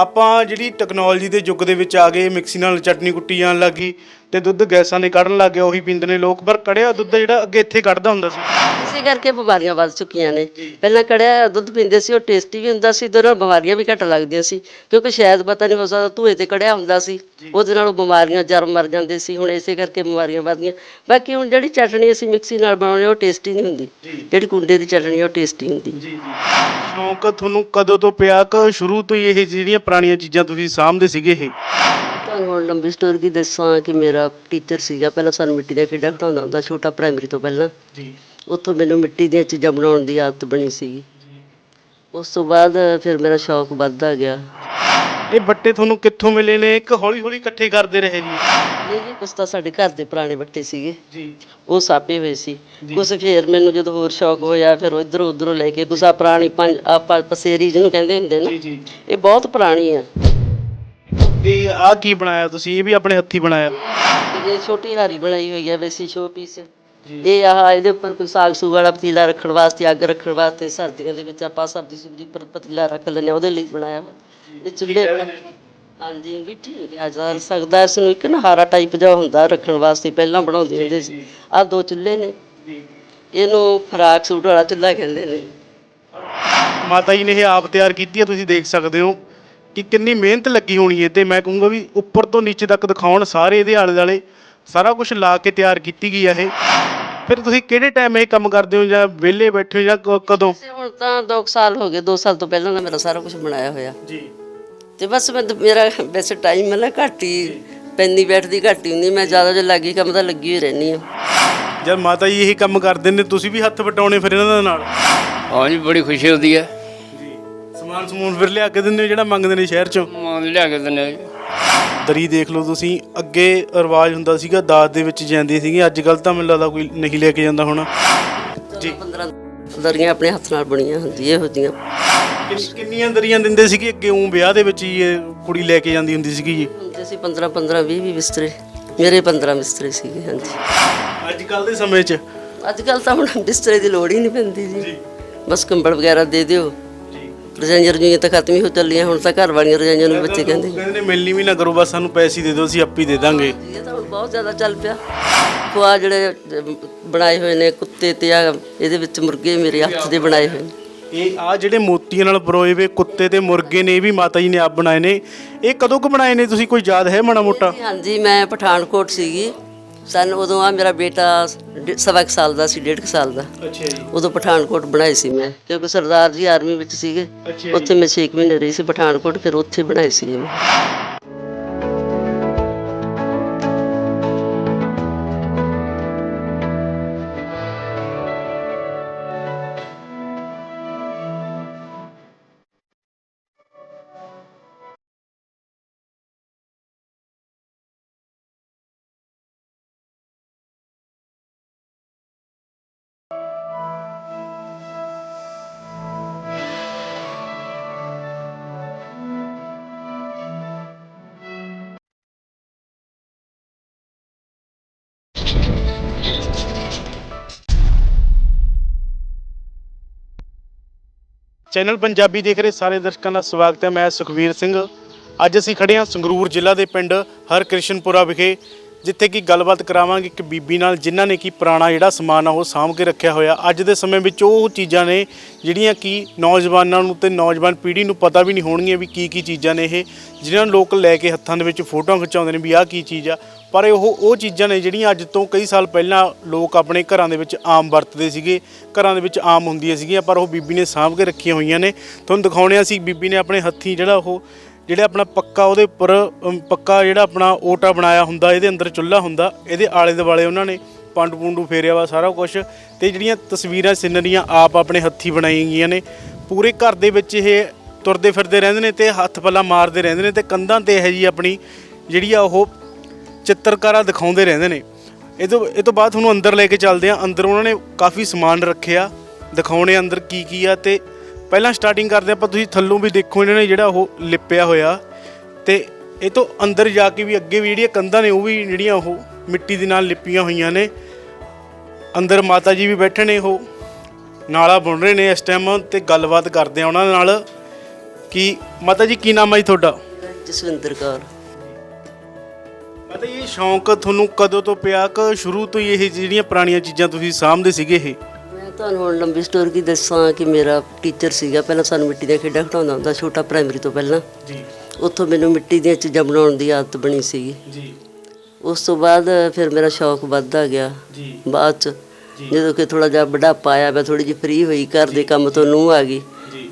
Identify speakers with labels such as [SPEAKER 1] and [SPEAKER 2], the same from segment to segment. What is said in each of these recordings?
[SPEAKER 1] ਆਪਾਂ ਜਿਹੜੀ ਟੈਕਨੋਲੋਜੀ ਦੇ ਯੁੱਗ ਦੇ ਵਿੱਚ ਆ ਗਏ, ਮਿਕਸੀ ਨਾਲ ਚਟਨੀ ਕੁੱਟੀ ਜਾਣ ਲੱਗੀ ਤੇ ਦੁੱਧ ਗੈਸਾਂ ਨੇ ਕੱਢਣ ਲੱਗ ਗਏ ਉਹੀ ਪੀਂਦੇ ਨੇ ਲੋਕ। ਪਰ ਕੜਿਆ ਦੁੱਧ ਜਿਹੜਾ ਅੱਗੇ ਇੱਥੇ ਕੱਢਦਾ ਹੁੰਦਾ ਸੀ।
[SPEAKER 2] ਇਸੇ ਕਰਕੇ ਬਿਮਾਰੀਆਂ ਵੱਧ ਚੁੱਕੀਆਂ ਨੇ। ਪਹਿਲਾਂ ਕੜਿਆ ਦੁੱਧ ਪੀਂਦੇ ਸੀ ਉਹ ਟੇਸਟੀ ਵੀ ਹੁੰਦਾ ਸੀ ਨਾਲ ਬਿਮਾਰੀਆਂ ਵੀ ਘੱਟ ਲੱਗਦੀਆਂ ਸੀ। ਕਿਉਂਕਿ ਸ਼ਾਇਦ ਪਤਾ ਨਹੀਂ ਹੋ ਸਕਦਾ ਧੂਏ ਤੇ ਕੜਿਆ ਹੁੰਦਾ ਸੀ। ਉਹਦੇ ਨਾਲ ਬਿਮਾਰੀਆਂ ਜਰਮ ਮਰ ਜਾਂਦੇ ਸੀ ਹੁਣ ਇਸੇ ਕਰਕੇ ਬਿਮਾਰੀਆਂ ਵੱਧ ਗਈਆਂ ਬਾਕੀ ਹੁਣ ਜਿਹੜੀ ਚਟਣੀ ਅਸੀਂ ਮਿਕਸੀ ਨਾਲ ਬਣਾਉਂਦੇ ਹਾਂ, ਉਹ ਟੇਸਟੀ ਨਹੀਂ ਹੁੰਦੀ। ਜਿਹੜੀ ਕੁੰਡੇ ਦੀ ਚਟਣੀ ਉਹ ਟੇਸਟੀ ਹੁੰਦੀ।
[SPEAKER 1] ਜੀ ਸ਼ੌਂਕ ਤੁਹਾਨੂੰ ਕਦੋਂ ਤੋਂ ਪਿਆ? ਕਿ ਸ਼ੁਰੂ ਤੋਂ ਹੀ ਇਹ ਜਿਹੜੀਆਂ ਪੁਰਾਣੀਆਂ ਚੀਜ਼ਾਂ ਤੁਸੀਂ ਸਾਂਭਦੇ ਸੀਗੇ ਇਹ?
[SPEAKER 2] ਤੁਹਾਨੂੰ ਹੁਣ ਲੰਬੀ ਸਟੋਰੀ ਦੱਸਾਂ ਕਿ ਮੇਰਾ ਟੀਚਰ ਸੀਗਾ ਪਹਿਲਾਂ ਸਾਨੂੰ ਮਿੱਟੀ ਦੀਆਂ ਖੇਡਾਂ ਖਿਡਾਉਂਦਾ ਹੁੰਦਾ ਛੋਟਾ ਪ੍ਰਾਇਮਰੀ ਤੋਂ ਪਹਿਲਾਂ।
[SPEAKER 1] ਜੀ।
[SPEAKER 2] ਉੱਥੋਂ ਮੈਨੂੰ ਮਿੱਟੀ ਦੀਆਂ ਚੀਜ਼ਾਂ ਬਣਾਉਣ ਦੀ ਆਦਤ ਬਣੀ ਸੀਗੀ। ਉਸ ਤੋਂ ਬਾਅਦ ਫਿਰ ਮੇਰਾ ਸ਼ੌਕ ਵੱਧਦਾ ਗਿਆ।
[SPEAKER 1] ਇਹ ਬੱਟੇ ਤੁਹਾਨੂੰ ਕਿੱਥੋਂ ਮਿਲੇ ਨੇ? ਇੱਕ ਹੌਲੀ ਹੌਲੀ ਇਕੱਠੇ ਕਰਦੇ ਰਹੇ ਜੀ।
[SPEAKER 2] ਇਹ ਜੀ ਕੁਛ ਤਾਂ ਸਾਡੇ ਘਰ ਦੇ ਪੁਰਾਣੇ ਬੱਟੇ ਸੀਗੇ।
[SPEAKER 1] ਜੀ।
[SPEAKER 2] ਉਹ ਸਾਪੇ ਹੋਏ ਸੀ। ਕੁਛ ਫਿਰ ਮੈਨੂੰ ਜਦੋਂ ਹੋਰ ਸ਼ੌਕ ਹੋਇਆ ਫਿਰ ਇਧਰੋਂ ਉਧਰੋਂ ਲੈ ਕੇ ਕੁਛ ਪੁਰਾਣੀ ਪੰਜ ਆਪਾਂ ਪਸੇਰੀ ਜਿਹਨੂੰ ਕਹਿੰਦੇ ਹੁੰਦੇ ਨੇ।
[SPEAKER 1] ਜੀ ਜੀ।
[SPEAKER 2] ਇਹ ਬਹੁਤ ਪੁਰਾਣੀ ਆ।
[SPEAKER 1] ਤੇ ਆਹ ਕੀ ਬਣਾਇਆ ਤੁਸੀਂ? ਇਹ ਵੀ ਆਪਣੇ ਹੱਥੀ ਬਣਾਇਆ।
[SPEAKER 2] ਇਹ ਛੋਟੀ ਹਾਰੀ ਬਣਾਈ ਹੋਈ ਹੈ ਵੈਸੀ ਸ਼ੋ ਪੀਸ ਇਹ ਆਹ ਇਹਦੇ ਉੱਪਰ ਕੋਈ ਸਾਗ ਸੂਗ ਵਾਲਾ ਪਤੀਲਾ ਰੱਖਣ ਵਾਸਤੇ ਅੱਗ ਰੱਖਣ ਵਾਸਤੇ ਸਰਦੀਆਂ ਦੇ ਵਿੱਚ ਆਪਾਂ ਸਬਜ਼ੀ ਸੁਬਜ਼ੀ ਪਰ ਪਤੀਲਾ ਰੱਖ ਲੈਂਦੇ ਹਾਂ, ਉਹਦੇ ਲਈ ਬਣਾਇਆ ਇਹ ਚੁੱਲ੍ਹੇ ਹਾਂਜੀ ਗਿੱਠੀ ਆ ਜਾ ਸਕਦਾ ਇਸ ਨੂੰ ਇੱਕ ਨਾ ਹਾਰਾ ਟਾਈਪ ਜਿਹਾ ਹੁੰਦਾ ਰੱਖਣ ਵਾਸਤੇ ਪਹਿਲਾਂ ਬਣਾਉਂਦੇ ਹੁੰਦੇ ਸੀ। ਆਹ ਦੋ ਚੁੱਲ੍ਹੇ ਨੇ।
[SPEAKER 1] ਜੀ।
[SPEAKER 2] ਇਹਨੂੰ ਫਰਾਕ ਸੂਟ ਵਾਲਾ ਚੁੱਲ੍ਹਾ ਕਹਿੰਦੇ ਨੇ।
[SPEAKER 1] ਮਾਤਾ ਜੀ ਨੇ ਇਹ ਆਪ ਤਿਆਰ ਕੀਤੀ ਹੈ ਤੁਸੀਂ ਦੇਖ ਸਕਦੇ ਹੋ। ਕਿ ਕਿੰਨੀ ਮਿਹਨਤ ਲੱਗੀ ਹੋਣੀ ਹੈ ਤੇ ਮੈਂ ਕਹੂੰਗਾ ਵੀ ਉੱਪਰ ਤੋਂ ਨੀਚੇ ਤੱਕ ਦਿਖਾਉਣ ਸਾਰੇ ਇਹਦੇ ਆਲੇ ਦੁਆਲੇ ਸਾਰਾ ਕੁਝ ਲਾ ਕੇ ਤਿਆਰ ਕੀਤੀ ਗਈ ਹੈ ਇਹ। ਫਿਰ ਤੁਸੀਂ ਕਿਹੜੇ ਟਾਈਮ ਇਹ ਕੰਮ ਕਰਦੇ ਹੋ ਜਾਂ ਵਿਹਲੇ ਬੈਠੇ ਹੋ ਜਾਂ ਕ- ਕਦੋਂ?
[SPEAKER 2] ਤੇ ਹੁਣ ਤਾਂ 2 ਸਾਲ ਹੋ ਗਏ 2 ਸਾਲ ਤੋਂ ਪਹਿਲਾਂ ਦਾ ਮੇਰਾ ਸਾਰਾ ਕੁਝ ਬਣਾਇਆ ਹੋਇਆ।
[SPEAKER 1] ਜੀ।
[SPEAKER 2] ਤੇ ਬਸ ਮੈਂ ਮੇਰਾ ਵੈਸੇ ਟਾਈਮ ਨਾ ਘੱਟ ਹੀ ਪੈਂਦੀ ਬੈਠਦੀ ਘੱਟ ਹੀ ਹੁੰਦੀ ਮੈਂ ਜ਼ਿਆਦਾ ਜੇ ਲੱਗੀ ਕੰਮ ਤਾਂ ਲੱਗੀ ਹੀ ਰਹਿੰਦੀ ਹਾਂ।
[SPEAKER 1] ਜਦ ਮਾਤਾ ਜੀ ਇਹੀ ਕੰਮ ਕਰਦੇ ਨੇ ਤੁਸੀਂ ਵੀ ਹੱਥ ਵਟਾਉਣੇ ਫਿਰ ਇਹਨਾਂ ਦੇ ਨਾਲ
[SPEAKER 3] ਹਾਂਜੀ ਬੜੀ ਖੁਸ਼ੀ ਹੁੰਦੀ ਹੈ।
[SPEAKER 1] ਜੀ ਸਮਾਨ ਸਮੂਨ ਫਿਰ ਲਿਆ ਕੇ ਦਿੰਦੇ ਹੋ ਜਿਹੜਾ ਮੰਗਦੇ ਨੇ ਸ਼ਹਿਰ ਚੋਂ?
[SPEAKER 3] ਮਾਂ ਲਿਆ ਕੇ ਦਿੰਦੇ
[SPEAKER 1] ਦਰੀ ਦੇਖ ਲਓ ਤੁਸੀਂ ਅੱਗੇ ਰਿਵਾਜ ਹੁੰਦਾ ਸੀਗਾ ਦਾਜ ਦੇ ਵਿੱਚ ਜਾਂਦੀ ਸੀਗੀ ਅੱਜ ਕੱਲ ਤਾਂ ਮੈਨੂੰ ਲੱਗਦਾ ਕੋਈ ਨਹੀਂ ਲੈ ਕੇ ਜਾਂਦਾ ਹੁਣ।
[SPEAKER 2] ਜੀ। 15 ਦਰੀਆਂ ਆਪਣੇ ਹੱਥ ਨਾਲ ਬਣੀਆਂ ਹੁੰਦੀਆਂ ਇਹੋ ਜਿਹੀਆਂ।
[SPEAKER 1] ਕਿੰਨ- ਕਿੰਨੀਆਂ ਦਰੀਆਂ ਦਿੰਦੇ ਸੀਗੇ? ਅੱਗੇ ਉਹ ਵਿਆਹ ਦੇ ਵਿੱਚ ਹੀ ਇਹ ਕੁੜੀ ਲੈ ਕੇ ਜਾਂਦੀ ਹੁੰਦੀ ਸੀਗੀ ਜੀ।
[SPEAKER 2] ਹੁੰਦੇ ਸੀ 15 15 20 20 ਬਿਸਤਰੇ ਮੇਰੇ 15 ਬਿਸਤਰੇ ਸੀਗੇ ਹਾਂਜੀ।
[SPEAKER 1] ਅੱਜ ਕੱਲ ਦੇ ਸਮੇਂ 'ਚ?
[SPEAKER 2] ਅੱਜ ਕੱਲ ਤਾਂ ਹੁਣ ਬਿਸਤਰੇ ਦੀ ਲੋੜ ਹੀ ਨਹੀਂ ਪੈਂਦੀ ਜੀ। ਬਸ ਕੰਬਲ ਵਗੈਰਾ ਦੇ ਦਿਓ। ਰਜਾਈਆਂ ਰਜੂਈਆਂ ਤਾਂ ਖਤਮ ਹੀ ਹੋ ਚੱਲੀਆਂ ਹੁਣ ਤਾਂ ਘਰ ਵਾਲੀਆਂ ਰਜਾਈਆਂ ਨੂੰ ਬੱਚੇ ਕਹਿੰਦੇ
[SPEAKER 1] ਕਹਿੰਦੇ ਨੇ ਮਿਲਣੀ ਵੀ ਨਾ ਕਰੋ ਬਸ ਸਾਨੂੰ ਪੈਸੇ ਦੇ ਦਿਓ ਅਸੀਂ ਆਪੇ ਦੇ ਦਾਂਗੇ।
[SPEAKER 2] ਇਹ ਤਾਂ ਹੁਣ ਬਹੁਤ ਜ਼ਿਆਦਾ ਚੱਲ ਪਿਆ। ਖੁਆ ਜਿਹੜੇ ਬਣਾਏ ਹੋਏ ਨੇ ਕੁੱਤੇ ਤੇ ਆ ਇਹਦੇ ਵਿੱਚ ਮੁਰਗੇ ਮੇਰੇ ਹੱਥ ਦੇ ਬਣਾਏ ਹੋਏ ਨੇ।
[SPEAKER 1] ਇਹ ਆ ਜਿਹੜੇ ਮੋਤੀਆਂ ਨਾਲ ਪਰੋਏ ਵੇ ਕੁੱਤੇ ਤੇ ਮੁਰਗੇ ਨੇ ਇਹ ਵੀ ਮਾਤਾ ਜੀ ਨੇ ਆਪ ਬਣਾਏ ਨੇ। ਇਹ ਕਦੋਂ ਕੁ ਬਣਾਏ ਨੇ ਤੁਸੀਂ ਕੋਈ ਯਾਦ ਹੈ ਮਾੜਾ ਮੋਟਾ?
[SPEAKER 2] ਹਾਂਜੀ ਮੈਂ ਪਠਾਨਕੋਟ ਸੀਗੀ। ਸਨ ਉਦੋਂ ਆ ਮੇਰਾ ਬੇਟਾ ਡੇ- ਸਵਾ ਕੁ ਸਾਲ ਦਾ ਸੀ ਡੇਢ ਕੁ ਸਾਲ ਦਾ।
[SPEAKER 1] ਅੱਛਾ ਜੀ।
[SPEAKER 2] ਉਦੋਂ ਪਠਾਨਕੋਟ ਬਣਾਏ ਸੀ ਮੈਂ ਕਿਉਂਕਿ ਸਰਦਾਰ ਜੀ ਆਰਮੀ ਵਿੱਚ ਸੀਗੇ।
[SPEAKER 1] ਅੱਛਾ ਜੀ।
[SPEAKER 2] ਉੱਥੇ ਮੈਂ 6 ਮਹੀਨੇ ਰਹੀ ਸੀ ਪਠਾਨਕੋਟ ਫਿਰ ਉੱਥੇ ਬਣਾਏ ਸੀ ਮੈਂ
[SPEAKER 1] ਚੈਨਲ ਪੰਜਾਬੀ ਦੇਖ ਰਹੇ ਸਾਰੇ ਦਰਸ਼ਕਾਂ ਦਾ ਸਵਾਗਤ ਹੈ। ਮੈਂ ਸੁਖਵੀਰ ਸਿੰਘ। ਅੱਜ ਅਸੀਂ ਖੜੇ ਹਾਂ ਸੰਗਰੂਰ ਜ਼ਿਲ੍ਹਾ ਦੇ ਪਿੰਡ ਹਰਕ੍ਰਿਸ਼ਨਪੁਰਾ ਵਿਖੇ। ਜਿੱਥੇ ਕਿ ਗੱਲਬਾਤ ਕਰਾਵਾਂਗੇ ਇੱਕ ਬੀਬੀ ਨਾਲ, ਜਿਨ੍ਹਾਂ ਨੇ ਕੀ ਪੁਰਾਣਾ ਜਿਹੜਾ ਸਮਾਨ ਆ ਉਹ ਸਾਂਭ ਕੇ ਰੱਖਿਆ ਹੋਇਆ। ਅੱਜ ਦੇ ਸਮੇਂ ਵਿੱਚ ਉਹ ਚੀਜ਼ਾਂ ਨੇ ਜਿਹੜੀਆਂ ਕਿ ਨੌਜਵਾਨਾਂ ਨੂੰ ਤੇ ਨੌਜਵਾਨ ਪੀੜ੍ਹੀ ਨੂੰ ਪਤਾ ਵੀ ਨਹੀਂ ਹੋਣਗੀਆਂ ਵੀ ਕੀ ਕੀ ਚੀਜ਼ਾਂ ਨੇ ਇਹ, ਜਿਨ੍ਹਾਂ ਨੂੰ ਲੋਕ ਲੈ ਕੇ ਹੱਥਾਂ ਦੇ ਵਿੱਚ ਫੋਟੋਆਂ ਖਿਚਾਉਂਦੇ ਨੇ ਵੀ ਆਹ ਕੀ ਚੀਜ਼ ਆ। ਪਰ ਉਹ ਉਹ ਚੀਜ਼ਾਂ ਨੇ ਜਿਹੜੀਆਂ ਅੱਜ ਤੋਂ ਕਈ ਸਾਲ ਪਹਿਲਾਂ ਲੋਕ ਆਪਣੇ ਘਰਾਂ ਦੇ ਵਿੱਚ ਆਮ ਵਰਤਦੇ ਸੀਗੇ, ਘਰਾਂ ਦੇ ਵਿੱਚ ਆਮ ਹੁੰਦੀਆਂ ਸੀਗੀਆਂ, ਪਰ ਉਹ ਬੀਬੀ ਨੇ ਸਾਂਭ ਕੇ ਰੱਖੀਆਂ ਹੋਈਆਂ ਨੇ। ਤੁਹਾਨੂੰ ਦਿਖਾਉਣੇ ਆ ਸੀ ਬੀਬੀ ਨੇ ਆਪਣੇ ਹੱਥੀਂ ਜਿਹੜਾ ਉਹ ਜਿਹੜਾ ਆਪਣਾ ਪੱਕਾ ਉਹਦੇ ਉੱਪਰ ਅਮ, ਪੱਕਾ ਜਿਹੜਾ ਆਪਣਾ ਓਟਾ ਬਣਾਇਆ ਹੁੰਦਾ ਇਹਦੇ ਅੰਦਰ ਚੁੱਲ੍ਹਾ ਹੁੰਦਾ ਇਹਦੇ ਆਲੇ ਦੁਆਲੇ ਉਹਨਾਂ ਨੇ ਪੰਡ ਪੁੰਡੂ ਫੇਰਿਆ ਵਾ ਸਾਰਾ ਕੁਝ ਤੇ ਜਿਹੜੀਆਂ ਤਸਵੀਰਾਂ ਸਿਨਰੀਆਂ ਆਪ ਆਪਣੇ ਹੱਥੀਂ ਬਣਾਈਆਂ ਗਈਆਂ ਨੇ ਪੂਰੇ ਘਰ ਦੇ ਵਿੱਚ ਇਹ ਤੁਰਦੇ ਫਿਰਦੇ ਰਹਿੰਦੇ ਨੇ ਤੇ ਹੱਥ ਪੱਲਾ ਮਾਰਦੇ ਰਹਿੰਦੇ ਨੇ ਤੇ ਕੰਧਾਂ ਤੇ ਇਹ ਜੀ ਆਪਣੀ ਜਿਹੜੀ ਆ ਉਹ ਚਿੱਤਰਕਾਰਾ ਦਿਖਾਉਂਦੇ ਰਹਿੰਦੇ ਨੇ। ਇਹ ਤੋਂ ਇਹ ਤੋਂ ਬਾਅਦ ਤੁਹਾਨੂੰ ਅੰਦਰ ਲੈ ਕੇ ਚੱਲਦੇ ਆ ਅੰਦਰ ਉਹਨਾਂ ਨੇ ਕਾਫੀ ਸਮਾਨ ਰੱਖਿਆ ਦਿਖਾਉਣੇ ਅੰਦਰ ਕੀ ਕੀ ਆ ਤੇ ਪਹਿਲਾਂ ਸਟਾਰਟਿੰਗ ਕਰਦੇ ਆਪਾਂ ਤੁਸੀਂ ਥੱਲੋਂ ਵੀ ਦੇਖੋ ਇਹਨਾਂ ਨੇ ਜਿਹੜਾ ਉਹ ਲਿਪਿਆ ਹੋਇਆ। ਤੇ ਇਹ ਤੋਂ ਅੰਦਰ ਜਾ ਕੇ ਵੀ ਅੱਗੇ ਵੀ ਜਿਹੜੀਆਂ ਕੰਧਾਂ ਨੇ ਉਹ ਵੀ ਜਿਹੜੀਆਂ ਉਹ ਮਿੱਟੀ ਦੇ ਨਾਲ ਲਿਪੀਆਂ ਹੋਈਆਂ ਨੇ। ਅੰਦਰ ਮਾਤਾ ਜੀ ਵੀ ਬੈਠੇ ਨੇ ਉਹ ਨਾਲਾ ਬੁਣ ਰਹੇ ਨੇ ਇਸ ਟਾਈਮ ਤੇ ਗੱਲਬਾਤ ਕਰਦੇ ਆ ਉਹਨਾਂ ਨਾਲ ਕਿ ਮਾਤਾ ਜੀ ਕੀ ਨਾਮ ਹੈ ਜੀ ਤੁਹਾਡਾ?
[SPEAKER 2] ਜਸਵਿੰਦਰ ਕੌਰ।
[SPEAKER 1] ਮਾਤਾ ਜੀ ਇਹ ਸ਼ੌਂਕ ਤੁਹਾਨੂੰ ਕਦੋਂ ਤੋਂ ਪਿਆ ਕਿ ਸ਼ੁਰੂ ਤੋਂ ਹੀ ਇਹ ਜਿਹੜੀਆਂ ਪੁਰਾਣੀਆਂ ਚੀਜ਼ਾਂ ਤੁਸੀਂ ਸਾਂਭਦੇ ਸੀਗੇ ਇਹ?
[SPEAKER 2] ਤੁਹਾਨੂੰ ਹੁਣ ਲੰਬੀ ਸਟੋਰੀ ਕੀ ਦੱਸਾਂ ਕਿ ਮੇਰਾ ਟੀਚਰ ਸੀਗਾ ਪਹਿਲਾਂ ਸਾਨੂੰ ਮਿੱਟੀ ਦੀਆਂ ਖੇਡਾਂ ਖਿਡਾਉਂਦਾ ਹੁੰਦਾ ਛੋਟਾ ਪ੍ਰਾਇਮਰੀ ਤੋਂ ਪਹਿਲਾਂ।
[SPEAKER 1] ਜੀ।
[SPEAKER 2] ਉੱਥੋਂ ਮੈਨੂੰ ਮਿੱਟੀ ਦੀਆਂ ਚੀਜ਼ਾਂ ਬਣਾਉਣ ਦੀ ਆਦਤ ਬਣੀ ਸੀਗੀ।
[SPEAKER 1] ਜੀ।
[SPEAKER 2] ਉਸ ਤੋਂ ਬਾਅਦ ਫਿਰ ਮੇਰਾ ਸ਼ੌਕ ਵੱਧਦਾ ਗਿਆ।
[SPEAKER 1] ਜੀ।
[SPEAKER 2] ਬਾਅਦ ਚ ਜਦੋਂ ਕਿ ਥੋੜਾ ਜਿਹਾ ਬੁਢਾਪਾ ਆਇਆ ਮੈਂ ਥੋੜੀ ਜਿਹੀ ਫ੍ਰੀ ਹੋਈ ਘਰ ਦੇ ਕੰਮ ਤੋਂ ਨੂੰ ਆ ਗਈ।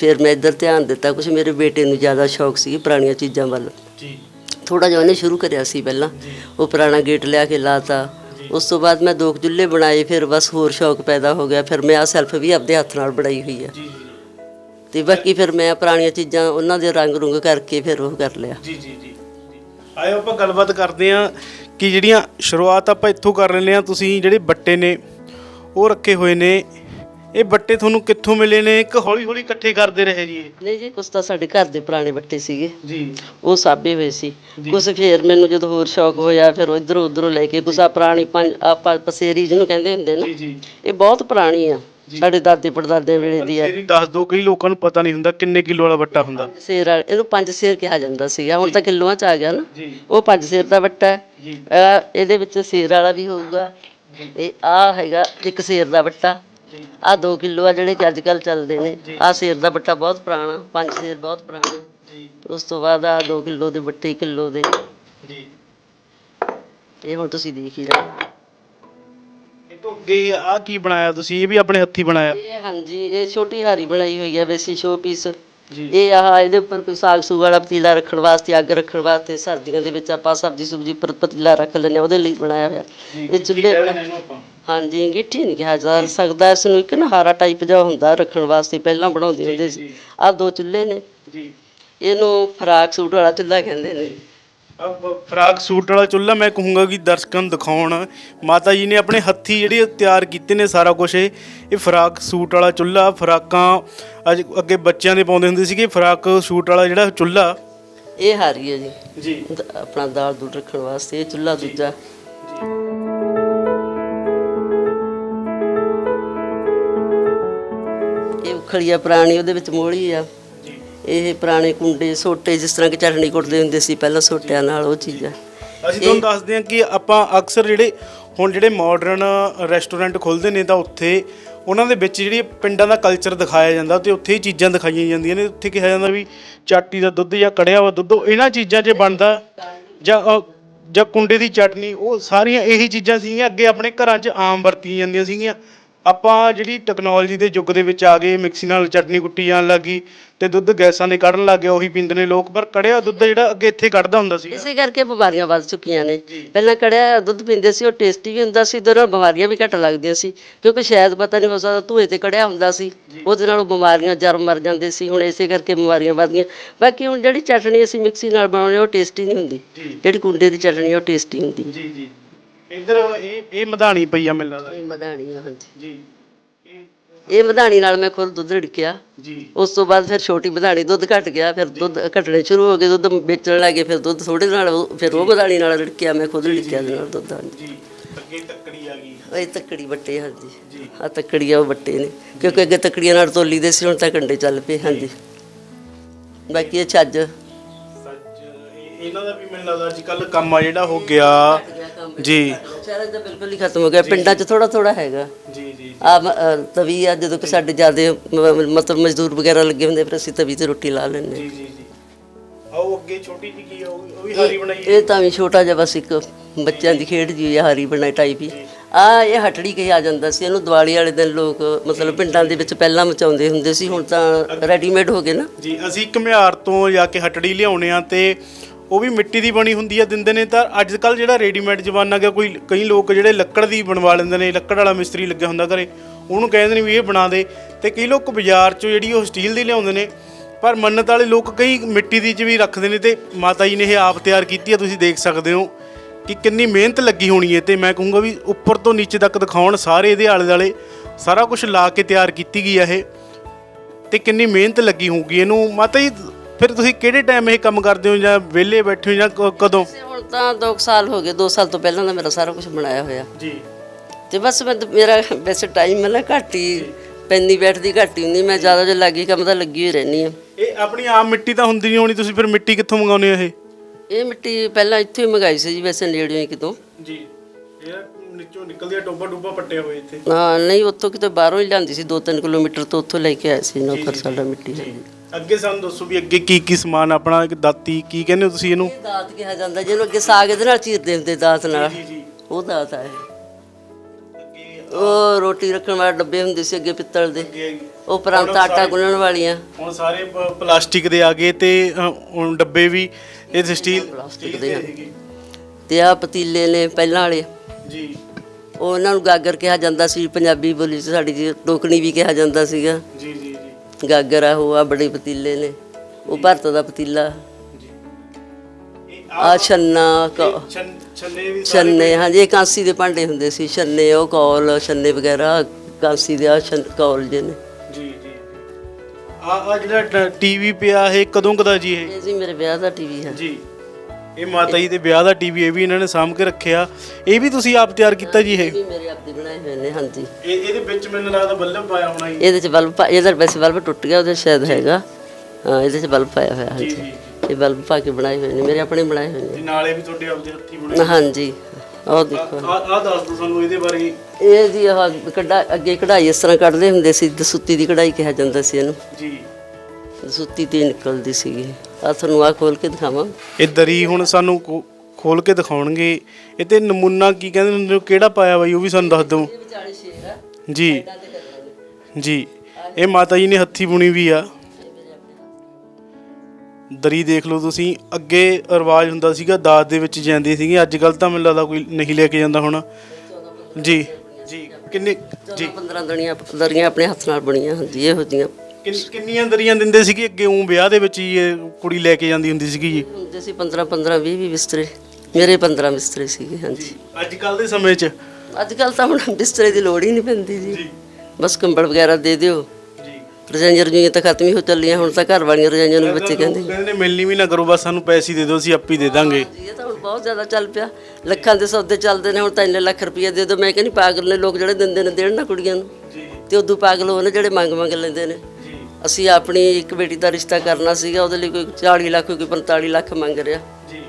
[SPEAKER 2] ਫਿਰ ਮੈਂ ਇੱਧਰ ਧਿਆਨ ਦਿੱਤਾ ਕੁਝ ਮੇਰੇ ਬੇਟੇ ਨੂੰ ਜ਼ਿਆਦਾ ਸ਼ੌਕ ਸੀ ਪੁਰਾਣੀਆਂ ਚੀਜ਼ਾਂ ਵੱਲ।
[SPEAKER 1] ਜੀ।
[SPEAKER 2] ਥੋੜਾ ਜਿਹਾ ਉਹਨੇ ਸ਼ੁਰੂ ਕਰਿਆ ਸੀ ਪਹਿਲਾਂ। ਉਹ ਪੁਰਾਣਾ ਗੇਟ ਲਿਆ ਕੇ ਲਾਤਾ। ਉਸ ਤੋਂ ਬਾਅਦ ਮੈਂ ਦੋ ਚੁੱਲ੍ਹੇ ਬਣਾਏ ਫਿਰ ਬਸ ਹੋਰ ਸ਼ੌਕ ਪੈਦਾ ਹੋ ਗਿਆ। ਫਿਰ ਮੈਂ ਆ ਸੈਲਫ ਵੀ ਆਪਦੇ ਹੱਥ ਨਾਲ ਬਣਾਈ ਹੋਈ ਆ। ਤੇ ਬਾਕੀ ਫਿਰ ਮੈਂ ਪੁਰਾਣੀਆਂ ਚੀਜ਼ਾਂ ਉਹਨਾਂ ਦੇ ਰੰਗ ਰੁੰਗ ਕਰਕੇ ਫਿਰ ਉਹ ਕਰ ਲਿਆ।
[SPEAKER 1] ਜੀ ਜੀ ਜੀ। ਆਇਓ ਆਪਾਂ ਗੱਲਬਾਤ ਕਰਦੇ ਹਾਂ ਕਿ ਜਿਹੜੀਆਂ ਸ਼ੁਰੂਆਤ ਆਪਾਂ ਇੱਥੋਂ ਕਰ ਲੈਂਦੇ ਹਾਂ ਤੁਸੀਂ ਜਿਹੜੇ ਬੱਟੇ ਨੇ ਉਹ ਰੱਖੇ ਹੋਏ ਨੇ। ਇਹ ਬੱਟੇ ਤੁਹਾਨੂੰ ਕਿੱਥੋਂ ਮਿਲੇ ਨੇ? ਇੱਕ ਹੌਲੀ ਹੌਲੀ ਇਕੱਠੇ ਕਰਦੇ ਰਹੇ ਜੀ ਇਹ।
[SPEAKER 2] ਨਹੀਂ ਜੀ ਤਾਂ ਸਾਡੇ ਘਰ ਦੇ ਪੁਰਾਣੇ ਬੱਟੇ ਸੀਗੇ।
[SPEAKER 1] ਜੀ।
[SPEAKER 2] ਉਹ ਸਾਬੇ ਹੋਏ ਸੀ। ਕੁਛ ਫੇਰ ਮੈਨੂੰ ਜਦੋਂ ਹੋਰ ਸ਼ੌਕ ਹੋਇਆ ਫਿਰ ਇਧਰੋਂ ਉਧਰੋਂ ਲੈ ਕੇ ਆਹ ਪੁਰਾਣੀ ਪੰਜ ਆਪਾਂ ਪਸੇਰੀ ਜਿਹਨੂੰ ਕਹਿੰਦੇ ਹੁੰਦੇ ਨਾ
[SPEAKER 1] ਜੀ ਜੀ।
[SPEAKER 2] ਇਹ ਬਹੁਤ ਪੁਰਾਣੀ ਆ ਸਾਡੇ ਦਾਦੇ ਪੜਦਾਦੇ ਵੇਲੇ ਦੀ ਆ।
[SPEAKER 1] ਤੇਰੀ ਦੱਸ ਦੋ ਕਈ ਲੋਕਾਂ ਨੂੰ ਪਤਾ ਨਹੀਂ ਹੁੰਦਾ ਕਿੰਨੇ ਕਿਲੋ ਵਾਲਾ ਬੱਟਾ ਹੁੰਦਾ।
[SPEAKER 2] ਸੇਰ ਵਾਲਾ- ਇਹਨੂੰ ਪੰਜ ਸੇਰ ਕਿਹਾ ਜਾਂਦਾ ਸੀਗਾ। ਹੁਣ ਤਾਂ ਕਿਲੋਆਂ ਚ ਆ ਗਿਆ ਨਾ।
[SPEAKER 1] ਜੀ।
[SPEAKER 2] ਉਹ ਪੰਜ ਸੇਰ ਦਾ ਵੱਟਾ ਹੈ।
[SPEAKER 1] ਜੀ।
[SPEAKER 2] ਆਹ ਇਹਦੇ ਵਿੱਚ ਸੇਰ ਵਾਲਾ ਵੀ ਹੋਊਗਾ। ਤੇ ਆ ਹੈਗਾ ਇੱਕ ਸੇਰ ਦਾ ਵੱਟਾ ਆ 2 ਕਿਲੋ ਆ ਜਿਹੜੇ ਅੱਜ ਕੱਲ ਚੱਲਦੇ ਨੇ। ਆ ਸੇਰ ਦਾ ਵੱਟਾ ਬਹੁਤ ਪੁਰਾਣਾ ਪੰਜ ਸੇਰ ਬਹੁਤ ਪੁਰਾਣੇ।
[SPEAKER 1] ਜੀ।
[SPEAKER 2] ਉਸ ਤੋਂ ਬਾਅਦ ਆ 2 ਕਿਲੋ ਦੇ ਵੱਟੇ ਕਿਲੋ ਦੇ।
[SPEAKER 1] ਜੀ।
[SPEAKER 2] ਇਹ ਹੁਣ ਤੁਸੀਂ ਦੇਖ ਹੀ ਰਹੇ
[SPEAKER 1] ਇਹ ਆ ਕੀ ਬਣਾਇਆ ਤੁਸੀਂ? ਇਹ ਵੀ ਆਪਣੇ ਹੱਥੀ ਬਣਾਇਆ?
[SPEAKER 2] ਇਹ ਹਾਂਜੀ ਇਹ ਛੋਟੀ ਹਾਰੀ ਬਣਾਈ ਹੋਈ ਹੈ ਵੈਸੀ ਸ਼ੋ ਪੀਸ।
[SPEAKER 1] ਜੀ।
[SPEAKER 2] ਇਹ ਆਹ ਇਹਦੇ ਉੱਪਰ ਕੋਈ ਸਾਗ ਸੂਗ ਵਾਲਾ ਪਤੀਲਾ ਰੱਖਣ ਵਾਸਤੇ ਅੱਗ ਰੱਖਣ ਵਾਸਤੇ ਸਰਦੀਆਂ ਦੇ ਵਿੱਚ ਆਪਾਂ ਸਬਜ਼ੀ ਸੁਬਜੀ ਪਤੀਲਾ ਰੱਖ ਲੈਂਦੇ ਉਹਦੇ ਲਈ ਬਣਾਇਆ ਹੋਇਆ। ਇਹ ਚੁੱਲ੍ਹੇ ਹਾਂਜੀ ਅੰਗੀਠੀ ਨਹੀਂ ਕਿਹਾ ਜਾ ਸਕਦਾ। ਇਸ ਨੂੰ ਇੱਕ ਨਾ ਹਾਰਾ ਟਾਈਪ ਜਿਹਾ ਹੁੰਦਾ ਰੱਖਣ ਵਾਸਤੇ ਪਹਿਲਾਂ ਬਣਾਉਂਦੇ ਹੁੰਦੇ ਸੀ। ਆਹ ਦੋ ਚੁੱਲ੍ਹੇ ਨੇ।
[SPEAKER 1] ਜੀ।
[SPEAKER 2] ਇਹਨੂੰ ਫਰਾਕ ਸੂਟ ਵਾਲਾ ਚੁੱਲ੍ਹਾ ਕਹਿੰਦੇ ਨੇ।
[SPEAKER 1] ਫਰਾਕ ਸੂਟ ਵਾਲਾ ਚੁੱਲ੍ਹਾ ਮੈਂ ਕਹੂੰਗਾ ਕਿ ਦਰਸ਼ਕਾਂ ਨੂੰ ਦਿਖਾਉਣ। ਮਾਤਾ ਜੀ ਨੇ ਆਪਣੇ ਹੱਥੀ ਜਿਹੜੇ ਤਿਆਰ ਕੀਤੇ ਨੇ ਸਾਰਾ ਕੁਝ ਇਹ ਇਹ ਫਰਾਕ ਸੂਟ ਵਾਲਾ ਚੁੱਲ੍ਹਾ ਫਰਾਕਾਂ ਅੱਜ ਅੱਗੇ ਬੱਚਿਆਂ ਦੇ ਪਾਉਂਦੇ ਹੁੰਦੇ ਸੀਗੇ ਫਰਾਕ ਸੂਟ ਵਾਲਾ ਜਿਹੜਾ ਚੁੱਲ੍ਹਾ।
[SPEAKER 2] ਇਹ ਹਾਰੀ ਹੈ ਜੀ।
[SPEAKER 1] ਜੀ।
[SPEAKER 2] ਆਪਣਾ ਦਾਲ ਦੂਲ ਰੱਖਣ ਵਾਸਤੇ ਇਹ ਚੁੱਲ੍ਹਾ ਦੂਜਾ। ਇਹ ਉਖਲੀਆ ਪੁਰਾਣੀ ਉਹਦੇ ਵਿੱਚ ਮੋਹਲੀ ਆ। ਇਹ ਪੁਰਾਣੇ ਕੁੰਡੇ ਸੋਟੇ ਜਿਸ ਤਰ੍ਹਾਂ ਕਿ ਚਟਣੀ ਕੁੱਟਦੇ ਹੁੰਦੇ ਸੀ ਪਹਿਲਾਂ ਸੋਟਿਆਂ ਨਾਲ ਉਹ ਚੀਜ਼ਾਂ
[SPEAKER 1] ਅਸੀਂ ਤੁਹਾਨੂੰ ਦੱਸਦੇ ਹਾਂ ਕਿ ਆਪਾਂ ਅਕਸਰ ਜਿਹੜੇ ਹੁਣ ਜਿਹੜੇ ਮਾਡਰਨ ਰੈਸਟੋਰੈਂਟ ਖੁੱਲਦੇ ਨੇ ਤਾਂ ਉੱਥੇ ਉਹਨਾਂ ਦੇ ਵਿੱਚ ਜਿਹੜੀ ਪਿੰਡਾਂ ਦਾ ਕਲਚਰ ਦਿਖਾਇਆ ਜਾਂਦਾ ਤੇ ਉੱਥੇ ਹੀ ਚੀਜ਼ਾਂ ਦਿਖਾਈਆਂ ਜਾਂਦੀਆਂ ਨੇ। ਉੱਥੇ ਕਿਹਾ ਜਾਂਦਾ ਵੀ ਚਾਟੀ ਦਾ ਦੁੱਧ ਜਾਂ ਕੜਿਆ ਵਾ ਦੁੱਧ ਇਹਨਾਂ ਚੀਜ਼ਾਂ 'ਚ ਬਣਦਾ ਜਾਂ ਜਾਂ ਕੁੰਡੇ ਦੀ ਚਟਨੀ ਉਹ ਸਾਰੀਆਂ ਇਹੀ ਚੀਜ਼ਾਂ ਸੀਗੀਆਂ ਅੱਗੇ ਆਪਣੇ ਘਰਾਂ 'ਚ ਆਮ ਵਰਤੀਆਂ ਜਾਂਦੀਆਂ ਸੀਗੀਆਂ। ਆਪਾਂ ਜਿਹੜੀ ਟੈਕਨੋਲੋਜੀ ਦੇ ਯੁੱਗ ਦੇ ਵਿੱਚ ਆ ਗਏ ਮਿਕਸੀ ਨਾਲ ਚਟਨੀ ਕੁੱਟੀ ਜਾਣ ਲੱਗੀ ਤੇ ਦੁੱਧ ਗੈਸਾਂ ਦੇ ਕੱਢਣ ਲੱਗ ਗਏ ਉਹੀ ਪੀਂਦੇ ਨੇ ਲੋਕ ਪਰ ਕੜਿਆ ਦੁੱਧ ਜਿਹੜਾ ਅੱਗੇ ਇੱਥੇ ਕੱਢਦਾ ਹੁੰਦਾ ਸੀ
[SPEAKER 2] ਇਸੇ ਕਰਕੇ ਬਿਮਾਰੀਆਂ ਵੱਧ ਚੁੱਕੀਆਂ ਨੇ। ਪਹਿਲਾਂ ਕੜਿਆ ਦੁੱਧ ਪੀਂਦੇ ਸੀ ਉਹ ਟੇਸਟੀ ਵੀ ਹੁੰਦਾ ਸੀ ਨਾਲ ਬਿਮਾਰੀਆਂ ਵੀ ਘੱਟ ਲੱਗਦੀਆਂ ਸੀ ਕਿਉਂਕਿ ਸ਼ਾਇਦ ਪਤਾ ਨਹੀਂ ਹੋ ਸਕਦਾ ਧੂਏ ਤੇ ਕੜਿਆ ਹੁੰਦਾ ਸੀ ਉਹਦੇ ਨਾਲ ਬਿਮਾਰੀਆਂ ਜਰਮ ਮਰ ਜਾਂਦੇ ਸੀ ਹੁਣ ਇਸੇ ਕਰਕੇ ਬਿਮਾਰੀਆਂ ਵੱਧ ਗਈਆਂ ਬਾਕੀ ਹੁਣ ਜਿਹੜੀ ਚਟਣੀ ਅਸੀਂ ਮਿਕਸੀ ਨਾਲ ਬਣਾਉਂਦੇ ਉਹ ਟੇਸਟੀ ਨਹੀਂ ਹੁੰਦੀ। ਜਿਹੜੀ ਕੁੰਡੇ ਦੀ ਚਟਣੀ ਉਹ ਟੇਸਟੀ ਹੁੰਦੀ।
[SPEAKER 1] ਜੀ ਜੀ। ਇੱਧਰ ਇਹ ਇਹ ਮਧਾਣੀ ਪਈ ਆ ਮੈਨੂੰ ਲੱਗਦਾ
[SPEAKER 2] ਇਹ ਮਧਾਣੀ ਆ ਹਾਂਜੀ।
[SPEAKER 1] ਜੀ। ਇਹ-
[SPEAKER 2] ਇਹ ਮਧਾਣੀ ਨਾਲ ਮੈਂ ਖੁਦ ਦੁੱਧ ਰਿੜਕਿਆ।
[SPEAKER 1] ਜੀ।
[SPEAKER 2] ਉਸ ਤੋਂ ਬਾਅਦ ਫਿਰ ਛੋਟੀ ਮਧਾਣੀ ਦੁੱਧ ਘਟ ਗਿਆ ਫਿਰ ਦੁੱਧ ਘਟਣੇ ਸ਼ੁਰੂ ਹੋ ਗਏ ਦੁੱਧ ਵੇਚਣ ਲੱਗੇ ਫਿਰ ਦੁੱਧ ਥੋੜੇ ਨਾਲ ਉਹ- ਫਿਰ ਉਹ ਮਧਾਣੀ ਨਾਲ ਰਿੜਕਿਆ ਮੈਂ ਖੁਦ ਰਿੜਕਿਆ ਦੇ ਨਾਲ ਦੁੱਧ ਹਾਂਜੀ।
[SPEAKER 1] ਜੀ। ਅੱਗੇ ਤੱਕੜੀ ਆ ਗਈ।
[SPEAKER 2] ਇਹ ਤੱਕੜੀ ਵੱਟੇ ਹਾਂਜੀ। ਆ ਤੱਕੜੀ ਆ ਉਹ ਵੱਟੇ ਨੇ। ਕਿਉਂਕਿ ਅੱਗੇ ਤੱਕੜੀਆਂ ਨਾਲ ਤੋਲੀ ਦੇ ਸੀ ਹੁਣ ਤਾਂ ਕੰਡੇ ਚੱਲ ਪਏ ਹਾਂਜੀ। ਬਾਕੀ ਇਹ ਛੱਜ।
[SPEAKER 1] ਇਹਨਾਂ ਦਾ ਵੀ ਮੈਨੂੰ ਲੱਗਦਾ ਅੱਜ ਕੱਲ ਕੰਮ ਆ ਜਿਹੜਾ ਹੋ ਗਿਆ। ਜੀ।
[SPEAKER 2] ਸ਼ਹਿਰਾਂ 'ਚ ਤਾਂ ਬਿਲਕੁਲ ਹੀ ਖਤਮ ਹੋ ਗਿਆ। ਪਿੰਡਾਂ 'ਚ ਥੋੜਾ ਥੋੜਾ ਹੈਗਾ।
[SPEAKER 1] ਜੀ ਜੀ
[SPEAKER 2] ਆ ਤਵੀ ਆ ਜਦੋਂ ਕਿ ਸਾਡੇ ਜਿਆਦੇ ਮਤਲਬ ਮਜ਼ਦੂਰ ਵਗੈਰਾ ਲੱਗੇ ਹੁੰਦੇ ਫਿਰ ਅਸੀਂ ਤਵੀ ਤੇ ਰੋਟੀ ਲਾ ਲੈਂਦੇ
[SPEAKER 1] ਜੀ ਜੀ ਜੀ। ਆਓ ਅੱਗੇ ਛੋਟੀ ਜਿਹੀ ਕੀ ਆ ਉਹ ਉਹ ਵੀ ਹਾਰੀ ਬਣਾਈ ਹੈ
[SPEAKER 2] ਇਹ ਤਾਂ ਵੀ ਛੋਟਾ ਜਿਹਾ ਬਸ ਇੱਕ ਬੱਚਿਆਂ ਦੀ ਖੇਡ ਜੀ ਆ ਹਾਰੀ ਬਣਾਈ ਟਾਈਪ ਹੀ। ਆ ਇਹ ਹਟੜੀ ਕਹੀ ਆ ਜਾਂਦਾ ਸੀ। ਇਹਨੂੰ ਦੀਵਾਲੀ ਵਾਲੇ ਦਿਨ ਲੋਕ ਮਤਲਬ ਪਿੰਡਾਂ ਦੇ ਵਿੱਚ ਪਹਿਲਾਂ ਮਚਾਉਂਦੇ ਹੁੰਦੇ ਸੀ। ਹੁਣ ਤਾਂ ਰੈਡੀਮੇਡ ਹੋ ਗਏ ਨਾ।
[SPEAKER 1] ਜੀ ਅਸੀਂ ਘੁਮਿਆਰ ਤੋਂ ਜਾ ਕੇ ਹਟੜੀ ਲਿਆਉਣੇ ਆ ਤੇ ਉਹ ਵੀ ਮਿੱਟੀ ਦੀ ਬਣੀ ਹੁੰਦੀ ਆ ਦਿੰਦੇ ਨੇ ਤਾਂ ਅੱਜ ਕੱਲ ਜਿਹੜਾ ਰੈਡੀਮੇਡ ਜ਼ਮਾਨਾ ਗਿਆ, ਕੋਈ ਕਈ ਲੋਕ ਜਿਹੜੇ ਲੱਕੜ ਦੀ ਬਣਵਾ ਲੈਂਦੇ ਨੇ, ਲੱਕੜ ਵਾਲਾ ਮਿਸਤਰੀ ਲੱਗਿਆ ਹੁੰਦਾ ਘਰੇ, ਉਹਨੂੰ ਕਹਿੰਦੇ ਨੇ ਵੀ ਇਹ ਬਣਾ ਦੇ। ਤੇ ਕਈ ਲੋਕ ਬਾਜ਼ਾਰ 'ਚੋਂ ਜਿਹੜੀ ਉਹ ਸਟੀਲ ਦੀ ਲਿਆਉਂਦੇ ਨੇ, ਪਰ ਮੰਨਤ ਵਾਲੇ ਲੋਕ ਕਈ ਮਿੱਟੀ ਦੀ ਚ ਵੀ ਰੱਖਦੇ ਨੇ ਤੇ ਮਾਤਾ ਜੀ ਨੇ ਇਹ ਆਪ ਤਿਆਰ ਕੀਤੀ ਆ, ਤੁਸੀਂ ਦੇਖ ਸਕਦੇ ਹੋ ਕਿ ਕਿੰਨੀ ਮਿਹਨਤ ਲੱਗੀ ਹੋਣੀ ਹੈ ਤੇ ਮੈਂ ਕਹੂੰਗਾ ਵੀ ਉੱਪਰ ਤੋਂ ਨੀਚੇ ਤੱਕ ਦਿਖਾਉਣ ਸਾਰੇ ਇਹਦੇ ਆਲੇ ਦੁਆਲੇ ਸਾਰਾ ਕੁਝ ਲਾ ਕੇ ਤਿਆਰ ਕੀਤੀ ਗਈ ਆ ਇਹ। ਤੇ ਕਿੰਨੀ ਮਿਹਨਤ ਲੱਗੀ ਹੋਊਗੀ ਇਹਨੂੰ। ਮਾਤਾ ਜੀ ਫਿਰ ਤੁਸੀਂ ਕਿਹੜੇ ਟਾਈਮ ਇਹ ਕੰਮ ਕਰਦੇ ਹੋ ਜਾਂ ਵਿਹਲੇ ਬੈਠੇ ਹੋ ਜਾਂ ਕ- ਕਦੋਂ?
[SPEAKER 2] ਹੁਣ ਤਾਂ 2 ਸਾਲ ਹੋ ਗਏ 2 ਸਾਲ ਤੋਂ ਪਹਿਲਾਂ ਦਾ ਮੇਰਾ ਸਾਰਾ ਕੁਝ ਬਣਾਇਆ ਹੋਇਆ।
[SPEAKER 1] ਜੀ।
[SPEAKER 2] ਤੇ ਬਸ ਮੈਂ ਮੇਰਾ ਵੈਸੇ ਟਾਈਮ ਮੈਂ ਨਾ ਘੱਟ ਹੀ ਪੈਂਦੀ ਬੈਠਦੀ ਘੱਟ ਹੀ ਹੁੰਦੀ ਮੈਂ ਜ਼ਿਆਦਾ ਜੇ ਲੱਗੀ ਕੰਮ ਤਾਂ ਲੱਗੀ ਹੋਈ ਰਹਿੰਦੀ ਆ
[SPEAKER 1] ਇਹ ਆਪਣੀ ਆਮ ਮਿੱਟੀ ਤਾਂ ਹੁੰਦੀ ਨਹੀਂ ਹੋਣੀ ਤੁਸੀਂ ਫਿਰ ਮਿੱਟੀ ਕਿੱਥੋਂ ਮੰਗਾਉਂਦੇ ਹੋ ਇਹ?
[SPEAKER 2] ਇਹ ਮਿੱਟੀ ਪਹਿਲਾਂ ਇੱਥੇ ਹੀ ਮੰਗਾਈ ਸੀ ਜੀ ਵੈਸੇ ਨੇੜਿਓਂ ਹੀ ਕਿਤੋਂ।
[SPEAKER 1] ਜੀ। ਇਹ ਨੀਚੋਂ ਨਿਕਲਦੀ ਆ ਟੋਬਾ ਟੋਬਾ ਪੱਟਿਆ ਹੋਏ ਇੱਥੇ।
[SPEAKER 2] ਹਾਂ ਨਹੀਂ ਉੱਥੋਂ ਕਿਤੇ ਬਾਹਰੋਂ ਹੀ ਲਿਆਂਦੀ ਸੀ 2-3 ਕਿਲੋਮੀਟਰ ਤੋਂ ਉੱਥੋਂ ਲੈ ਕੇ ਆਏ ਸੀ ਨੌਕਰ ਸਾਡਾ ਮਿੱਟੀ ਹਾਂਜੀ
[SPEAKER 1] ਅੱਗੇ ਸਾਨੂੰ ਦੱਸੋ ਵੀ ਅੱਗੇ ਕੀ ਕੀ ਸਮਾਨ ਆਪਣਾ ਇੱਕ ਦਾਤੀ ਕੀ ਕਹਿੰਦੇ ਹੋ ਤੁਸੀਂ ਇਹਨੂੰ?
[SPEAKER 2] ਇਹ ਦਾਤ ਕਿਹਾ ਜਾਂਦਾ ਜਿਹਨੂੰ ਅੱਗੇ ਸਾਗ ਇਹਦੇ ਨਾਲ ਚੀਰਦੇ ਹੁੰਦੇ ਦਾਤ ਨਾਲ।
[SPEAKER 1] ਜੀ ਜੀ।
[SPEAKER 2] ਉਹ ਦਾਤ ਆ ਇਹ। ਉਹ ਰੋਟੀ ਰੱਖਣ ਵਾਲੇ ਡੱਬੇ ਹੁੰਦੇ ਸੀ ਅੱਗੇ ਪਿੱਤਲ ਦੇ।
[SPEAKER 1] ਅੱਗੇ
[SPEAKER 2] ਉਹ ਪਰਾਂਤ ਆਟਾ ਗੁੰਨਣ ਵਾਲੀਆਂ।
[SPEAKER 1] ਹੁਣ ਸਾਰੇ ਪ- ਪਲਾਸਟਿਕ ਦੇ ਆ ਗਏ ਤੇ ਅ, ਹੁਣ ਡੱਬੇ ਵੀ ਇਹ ਸਟੀਲ
[SPEAKER 2] ਪਲਾਸਟਿਕ ਦੇ ਹਨ। ਤੇ ਆ ਪਤੀਲੇ ਨੇ ਪਹਿਲਾਂ ਵਾਲੇ।
[SPEAKER 1] ਜੀ।
[SPEAKER 2] ਉਹ ਉਹਨਾਂ ਨੂੰ ਗਾਗਰ ਕਿਹਾ ਜਾਂਦਾ ਸੀ ਪੰਜਾਬੀ ਬੋਲੀ 'ਚ ਸਾਡੀ ਜੀ ਟੋਕਣੀ ਵੀ ਕਿਹਾ ਜਾਂਦਾ ਸੀਗਾ।
[SPEAKER 1] ਜੀ ਜੀ।
[SPEAKER 2] ਗਾਗਰ ਆ ਉਹ ਆ ਬੜੇ ਪਤੀਲੇ ਨੇ। ਉਹ ਭਾਰਤ ਦਾ ਪਤੀਲਾ। ਆ ਛੰਨਾ
[SPEAKER 1] ਛੰਨ- ਵੀ
[SPEAKER 2] ਛੰਨੇ ਹਾਂਜੀ ਇਹ ਕਾਂਸੀ ਦੇ ਭਾਂਡੇ ਹੁੰਦੇ ਸੀ। ਛੰਨੇ ਉਹ ਕੌਲ ਛੰਨੇ ਵਗੈਰਾ ਕਾਂਸੀ ਦੇ ਆ ਕੌਲ ਜੇ ਨੇ।
[SPEAKER 1] ਜੀ ਜੀ। ਆ ਆ ਜਿਹੜਾ ਟੀਵੀ ਪਿਆ ਇਹ ਕਦੋਂ ਕਦਾ ਜੀ ਇਹ
[SPEAKER 2] ਜੀ ਮੇਰੇ ਵਿਆਹ ਦਾ ਟੀਵੀ ਹੈ।
[SPEAKER 1] ਜੀ। ਇਹ ਮਾਤਾ ਜੀ ਦੇ ਵਿਆਹ ਦਾ ਟੀਵੀ ਇਹ ਵੀ ਇਹਨਾਂ ਨੇ ਸਾਂਭ ਕੇ ਰੱਖਿਆ। ਇਹ ਵੀ ਤੁਸੀਂ ਆਪ ਤਿਆਰ ਕੀਤਾ ਜੀ ਇਹ?
[SPEAKER 2] ਇਹ ਵੀ ਮੇਰੇ ਆਪਦੇ ਬਣਾਏ ਹੋਏ ਨੇ ਹਾਂਜੀ।
[SPEAKER 1] ਇਹ ਇਹਦੇ ਵਿੱਚ ਮੈਨੂੰ ਲੱਗਦਾ ਬੱਲਬ ਪਾਇਆ ਹੋਣਾ ਜੀ।
[SPEAKER 2] ਇਹਦੇ ਚ ਬਲਬ ਇਹਦਾ ਵੈਸੇ ਬਲਬ ਟੁੱਟ ਗਿਆ ਉਹਦੇ ਸ਼ਾਇਦ ਹੈਗਾ। ਹਾਂ ਇਹਦੇ ਚ ਬਲਬ ਪਾਇਆ ਹੋਇਆ
[SPEAKER 1] ਜੀ
[SPEAKER 2] ਹਾਂਜੀ।
[SPEAKER 1] ਜੀ।
[SPEAKER 2] ਇਹ ਬਲਬ ਪਾ ਕੇ ਬਣਾਏ ਹੋਏ ਨੇ ਮੇਰੇ ਆਪਣੇ ਬਣਾਏ ਹੋਏ
[SPEAKER 1] ਜੀ ਨਾਲੇ ਵੀ ਤੁਹਾਡੇ ਆਪਦੇ ਹੱਥੀ ਬਣੇ
[SPEAKER 2] ਨੇ। ਹਾਂਜੀ। ਉਹ ਦੇਖੋ।
[SPEAKER 1] ਆ ਆ ਦੱਸ ਦਿਓ ਸਾਨੂੰ ਇਹਦੇ ਬਾਰੇ।
[SPEAKER 2] ਇਹ ਜੀ ਆਹ ਕਢਾ ਅੱਗੇ ਕਢਾਈ ਇਸ ਤਰ੍ਹਾਂ ਕੱਢਦੇ ਹੁੰਦੇ ਸੀ ਦਸੂਤੀ ਦੀ ਕਢਾਈ ਕਿਹਾ ਜਾਂਦਾ ਸੀ ਇਹਨੂੰ।
[SPEAKER 1] ਜੀ।
[SPEAKER 2] ਦਸੂਤੀ ਤੇ ਨਿਕਲਦੀ ਸੀਗੀ। ਆ ਤੁਹਾਨੂੰ ਆ ਖੋਲ ਕੇ ਦਿਖਾਵਾਂ।
[SPEAKER 1] ਇਹ ਦਰੀ ਹੁਣ ਸਾਨੂੰ ਖੋਲ ਕੇ ਦਿਖਾਉਣਗੇ। ਇਹ ਤੇ ਨਮੂਨਾ ਕੀ ਕਹਿੰਦੇ ਹੁੰਦੇ ਨੇ, ਕਿਹੜਾ ਪਾਇਆ ਬਾਈ ਉਹ ਵੀ ਸਾਨੂੰ ਦੱਸ ਦਿਓ।
[SPEAKER 2] ਇਹ ਵਿਚਾਲੇ ਸ਼ੇਰ ਆ।
[SPEAKER 1] ਜੀ। ਜੀ। ਇਹ ਮਾਤਾ ਜੀ ਨੇ ਹੱਥੀ ਬੁਣੀ ਵੀ ਆ। ਦਰੀ ਦੇਖ ਲਓ ਤੁਸੀਂ ਅੱਗੇ ਰਿਵਾਜ ਹੁੰਦਾ ਸੀਗਾ ਦਾਤ ਦੇ ਵਿੱਚ ਜਾਂਦੇ ਸੀਗੇ। ਅੱਜ ਕੱਲ ਤਾਂ ਮੈਨੂੰ ਲੱਗਦਾ ਕੋਈ ਨਹੀਂ ਲੈ ਕੇ ਜਾਂਦਾ ਹੁਣ। ਜੀ। ਜੀ। ਕਿੰਨੇ ਜੀ
[SPEAKER 2] 15 ਦਣੀਆਂ ਦਰੀਆਂ ਆਪਣੇ ਹੱਥ ਨਾਲ ਬਣੀਆਂ ਹੁੰਦੀ ਇਹੋ ਜੀਆਂ
[SPEAKER 1] ਕਿੰਨ- ਕਿੰਨੀਆਂ ਦਰੀਆਂ ਦਿੰਦੇ ਸੀਗੇ? ਅੱਗੇ ਉਹ ਵਿਆਹ ਦੇ ਵਿੱਚ ਹੀ ਇਹ ਕੁੜੀ ਲੈ ਕੇ ਜਾਂਦੀ ਹੁੰਦੀ ਸੀਗੀ ਜੀ।
[SPEAKER 2] ਹੁੰਦੇ ਸੀ 15 15 20 20 ਬਿਸਤਰੇ। ਮੇਰੇ 15 ਬਿਸਤਰੇ ਸੀਗੇ ਹਾਂਜੀ।
[SPEAKER 1] ਅੱਜ ਕੱਲ ਦੇ ਸਮੇਂ 'ਚ?
[SPEAKER 2] ਅੱਜ ਕੱਲ ਤਾਂ ਹੁਣ ਬਿਸਤਰੇ ਦੀ ਲੋੜ ਹੀ ਨਹੀਂ ਪੈਂਦੀ ਜੀ। ਬਸ ਕੰਬਲ ਵਗੈਰਾ ਦੇ ਦਿਓ।
[SPEAKER 1] ਜੀ।
[SPEAKER 2] ਰਜਾਈਆਂ ਰਜੂਈਆਂ ਤਾਂ ਖਤਮ ਹੀ ਹੋ ਚੱਲੀਆਂ ਹੁਣ ਤਾਂ ਘਰ ਵਾਲੀਆਂ ਰਜਾਈਆਂ ਨੂੰ ਬੱਚੇ ਕਹਿੰਦੇ
[SPEAKER 1] ਕਹਿੰਦੇ ਨੇ ਮਿਲਣੀ ਵੀ ਨਾ ਕਰੋ ਬਸ ਸਾਨੂੰ ਪੈਸੇ ਦੇ ਦਿਓ ਅਸੀਂ ਆਪੇ ਦੇ ਦਾਂਗੇ।
[SPEAKER 2] ਜੀ, ਇਹ ਤਾਂ ਹੁਣ ਬਹੁਤ ਜ਼ਿਆਦਾ ਚੱਲ ਪਿਆ। ਲੱਖਾਂ ਦੇ ਸੌਦੇ ਚੱਲਦੇ ਨੇ ਹੁਣ ਤਾਂ ਇੰਨੇ ਲੱਖ ਰੁਪਏ ਦੇ ਦਿਓ। ਮੈਂ ਕਹਿੰਦੀ ਪਾਗਲ ਨੇ ਲੋਕ ਜਿਹੜੇ ਦਿੰਦੇ ਨੇ ਦੇਣ ਨਾ ਕੁੜੀਆਂ ਨੂੰ। ਤੇ ਉਦੋਂ ਪਾਗਲ ਨੇ ਜਿਹੜੇ ਮੰਗ ਮੰਗ ਲੈਂਦੇ ਨੇ। ਅਸੀਂ ਆਪਣੀ ਇੱਕ ਬੇਟੀ ਦਾ ਰਿਸ਼ਤਾ ਕਰਨਾ ਸੀਗਾ ਉਹਦੇ ਲਈ ਕੋਈ 40 ਲੱਖ ਕੋਈ 45 ਲੱਖ ਮੰਗ ਰਿਹਾ।
[SPEAKER 1] ਜੀ।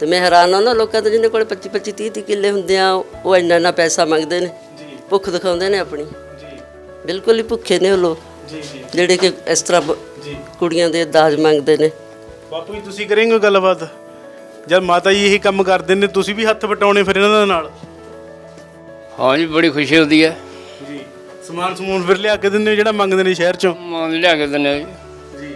[SPEAKER 2] ਤੇ ਮੈਂ ਹੈਰਾਨ ਹਾਂ ਨਾ ਲੋਕਾਂ ਦੇ ਜਿਹਨੇ ਕੋਲ 25 25 30 30 ਕਿੱਲੇ ਹੁੰਦੇ ਆ ਉਹ ਇੰਨਾ ਇੰਨਾ ਪੈਸਾ ਮੰਗਦੇ ਨੇ।
[SPEAKER 1] ਜੀ।
[SPEAKER 2] ਭੁੱਖ ਦਿਖਾਉਂਦੇ ਨੇ ਆਪਣੀ।
[SPEAKER 1] ਜੀ।
[SPEAKER 2] ਬਿਲਕੁਲ ਹੀ ਭੁੱਖੇ ਨੇ ਉਹ ਲੋਕ।
[SPEAKER 1] ਜੀ ਜੀ।
[SPEAKER 2] ਜਿਹੜੇ ਕਿ ਇਸ ਤਰ੍ਹਾਂ
[SPEAKER 1] ਜੀ।
[SPEAKER 2] ਕੁੜੀਆਂ ਦੇ ਦਾਜ ਮੰਗਦੇ ਨੇ।
[SPEAKER 1] ਬਾਪੂ ਜੀ ਤੁਸੀਂ ਕਰੇਂਗੇ ਗੱਲਬਾਤ? ਜਦ ਮਾਤਾ ਜੀ ਇਹੀ ਕੰਮ ਕਰਦੇ ਨੇ ਤੁਸੀਂ ਵੀ ਹੱਥ ਵਟਾਉਣੇ ਫਿਰ ਇਹਨਾਂ ਦੇ ਨਾਲ।
[SPEAKER 3] ਹਾਂ ਜੀ ਬੜੀ ਖੁਸ਼ੀ ਹੁੰਦੀ ਹੈ।
[SPEAKER 1] ਸਮਾਨ ਸਮੂਨ ਫਿਰ ਲਿਆ ਕੇ ਦਿੰਦੇ ਹੋ ਜਿਹੜਾ ਮੰਗਦੇ ਨੇ ਸ਼ਹਿਰ ਚੋਂ?
[SPEAKER 3] ਮਾਂ ਲਿਆ ਕੇ ਦਿੰਦੇ ਆ ਜੀ।
[SPEAKER 1] ਜੀ।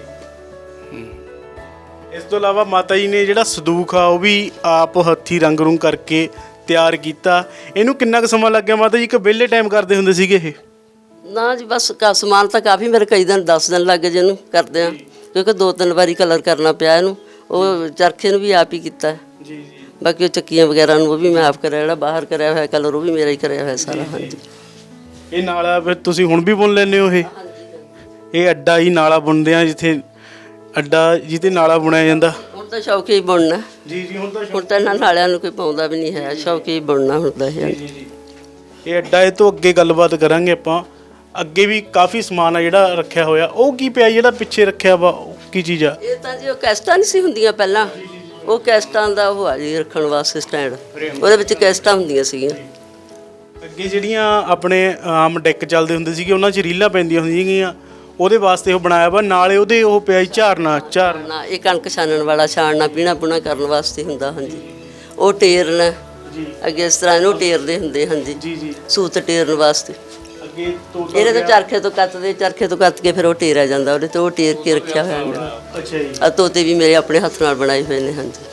[SPEAKER 1] ਇਸ ਤੋਂ ਇਲਾਵਾ ਮਾਤਾ ਜੀ ਨੇ ਜਿਹੜਾ ਸੰਦੂਖ ਆ ਉਹ ਵੀ ਆਪ ਹੱਥੀ ਰੰਗ ਰੂੰਗ ਕਰਕੇ ਤਿਆਰ ਕੀਤਾ। ਇਹਨੂੰ ਕਿੰਨਾ ਕੁ ਸਮਾਂ ਲੱਗ ਗਿਆ ਮਾਤਾ ਜੀ? ਕਿ ਵਿਹਲੇ ਟਾਈਮ ਕਰਦੇ ਹੁੰਦੇ ਸੀਗੇ ਇਹ?
[SPEAKER 2] ਨਾ ਜੀ ਬਸ ਕਾ ਸਮਾਨ ਤਾਂ ਕਾਫੀ ਮੇਰੇ ਕਈ ਦਿਨ 10 ਦਿਨ ਲੱਗ ਗਏ ਜਿਹਨੂੰ ਕਰਦੇ ਆ। ਕਿਉਂਕਿ ਦੋ ਤਿੰਨ ਵਾਰੀ ਕਲਰ ਕਰਨਾ ਪਿਆ ਇਹਨੂੰ। ਉਹ ਚਰਖੇ ਨੂੰ ਵੀ ਆਪ ਹੀ ਕੀਤਾ।
[SPEAKER 1] ਜੀ ਜੀ।
[SPEAKER 2] ਬਾਕੀ ਉਹ ਚੱਕੀਆਂ ਵਗੈਰਾ ਨੂੰ ਉਹ ਵੀ ਮੈਂ ਆਪ ਕਰਿਆ ਜਿਹੜਾ ਬਾਹਰ ਕਰਿਆ ਹੋਇਆ ਕਲਰ ਉਹ ਵੀ ਮੇਰਾ ਹੀ ਕਰਿਆ ਹੋਇਆ ਸਾਰਾ ਹਾਂਜੀ।
[SPEAKER 1] ਇਹ ਨਾਲਾ ਫਿਰ ਤੁਸੀਂ ਹੁਣ ਵੀ ਬੁਣ ਲੈਂਦੇ ਹੋ ਇਹ? ਇਹ ਅੱਡਾ ਹੀ ਨਾਲਾ ਬੁਣਦੇ ਆ ਜਿੱਥੇ ਅੱਡਾ ਜਿੱਤੇ ਨਾਲਾ ਬੁਣਿਆ ਜਾਂਦਾ।
[SPEAKER 2] ਹੁਣ ਤਾਂ ਸ਼ੌਕੀ ਬੁਣਨਾ।
[SPEAKER 1] ਜੀ ਜੀ ਹੁਣ ਤਾਂ
[SPEAKER 2] ਹੁਣ ਤਾਂ ਇਹਨਾਂ ਨਾਲਿਆਂ ਨੂੰ ਕੋਈ ਪਾਉਂਦਾ ਵੀ ਨਹੀਂ ਹੈ ਸ਼ੌਕੀ ਬੁਣਨਾ ਹੁੰਦਾ ਹੈ
[SPEAKER 1] ਜੀ ਜੀ ਇਹ ਅੱਡਾ ਇਹ ਤੋਂ ਅੱਗੇ ਗੱਲਬਾਤ ਕਰਾਂਗੇ ਆਪਾਂ। ਅੱਗੇ ਵੀ ਕਾਫੀ ਸਮਾਨ ਆ ਜਿਹੜਾ ਰੱਖਿਆ ਹੋਇਆ। ਉਹ ਕੀ ਪਿਆ ਜਿਹੜਾ ਪਿੱਛੇ ਰੱਖਿਆ ਵਾ ਉਹ ਕੀ ਚੀਜ਼ ਆ?
[SPEAKER 2] ਇਹ ਤਾਂ ਜੀ ਉਹ ਕੈਸਟਾਂ ਨਹੀਂ ਸੀ ਹੁੰਦੀਆਂ ਪਹਿਲਾਂ। ਉਹ ਕੈਸਟਾਂ ਦਾ ਉਹ ਆ ਜੀ ਰੱਖਣ ਵਾਸਤੇ ਸਟੈਂਡ। ਉਹਦੇ ਵਿੱਚ ਕੈਸਟਾਂ ਹੁੰਦੀਆਂ ਸੀਗੀਆਂ।
[SPEAKER 1] ਅੱਗੇ ਜਿਹੜੀਆਂ ਆਪਣੇ ਆਮ ਡੈਕ ਚੱਲਦੇ ਹੁੰਦੇ ਸੀਗੇ ਉਹਨਾਂ 'ਚ ਰੀਲਾਂ ਪੈਂਦੀਆਂ ਹੁੰਦੀਆਂ ਸੀਗੀਆਂ ਉਹਦੇ ਵਾਸਤੇ ਉਹ ਬਣਾਇਆ ਵਾ ਨਾਲੇ ਉਹਦੇ ਉਹ ਪਿਆ ਸੀ ਝਾਰਨਾ
[SPEAKER 2] ਨਾ ਇਹ ਕਣਕ ਛਾਣਨ ਵਾਲਾ ਛਾਣਨਾ ਪੀਣਾ ਪੁਣਾ ਕਰਨ ਵਾਸਤੇ ਹੁੰਦਾ ਹਾਂਜੀ। ਉਹ ਟੇਰਨ
[SPEAKER 1] ਜੀ।
[SPEAKER 2] ਅੱਗੇ ਇਸ ਤਰ੍ਹਾਂ ਇਹਨੂੰ ਟੇਰਦੇ ਹੁੰਦੇ ਹਾਂਜੀ।
[SPEAKER 1] ਜੀ ਜੀ।
[SPEAKER 2] ਸੂਤ ਟੇਰਨ ਵਾਸਤੇ।
[SPEAKER 1] ਅੱਗੇ ਤੋਤਾ
[SPEAKER 2] ਇਹਦੇ ਤੋਂ ਚਰਖੇ ਤੋਂ ਕੱਤਦੇ ਚਰਖੇ ਤੋਂ ਕੱਤ ਕੇ ਫਿਰ ਉਹ ਟੇਰਿਆ ਜਾਂਦਾ ਉਹਦੇ ਤੋਂ ਉਹ ਟੇਰ ਕੇ ਰੱਖਿਆ ਹੋਇਆ। ਮੇਰਾ
[SPEAKER 1] ਅੱਛਾ ਜੀ।
[SPEAKER 2] ਆ ਤੋਤੇ ਵੀ ਮੇਰੇ ਆਪਣੇ ਹੱਥ ਨਾਲ ਬਣਾਏ ਹੋਏ ਨੇ ਹਾਂਜੀ।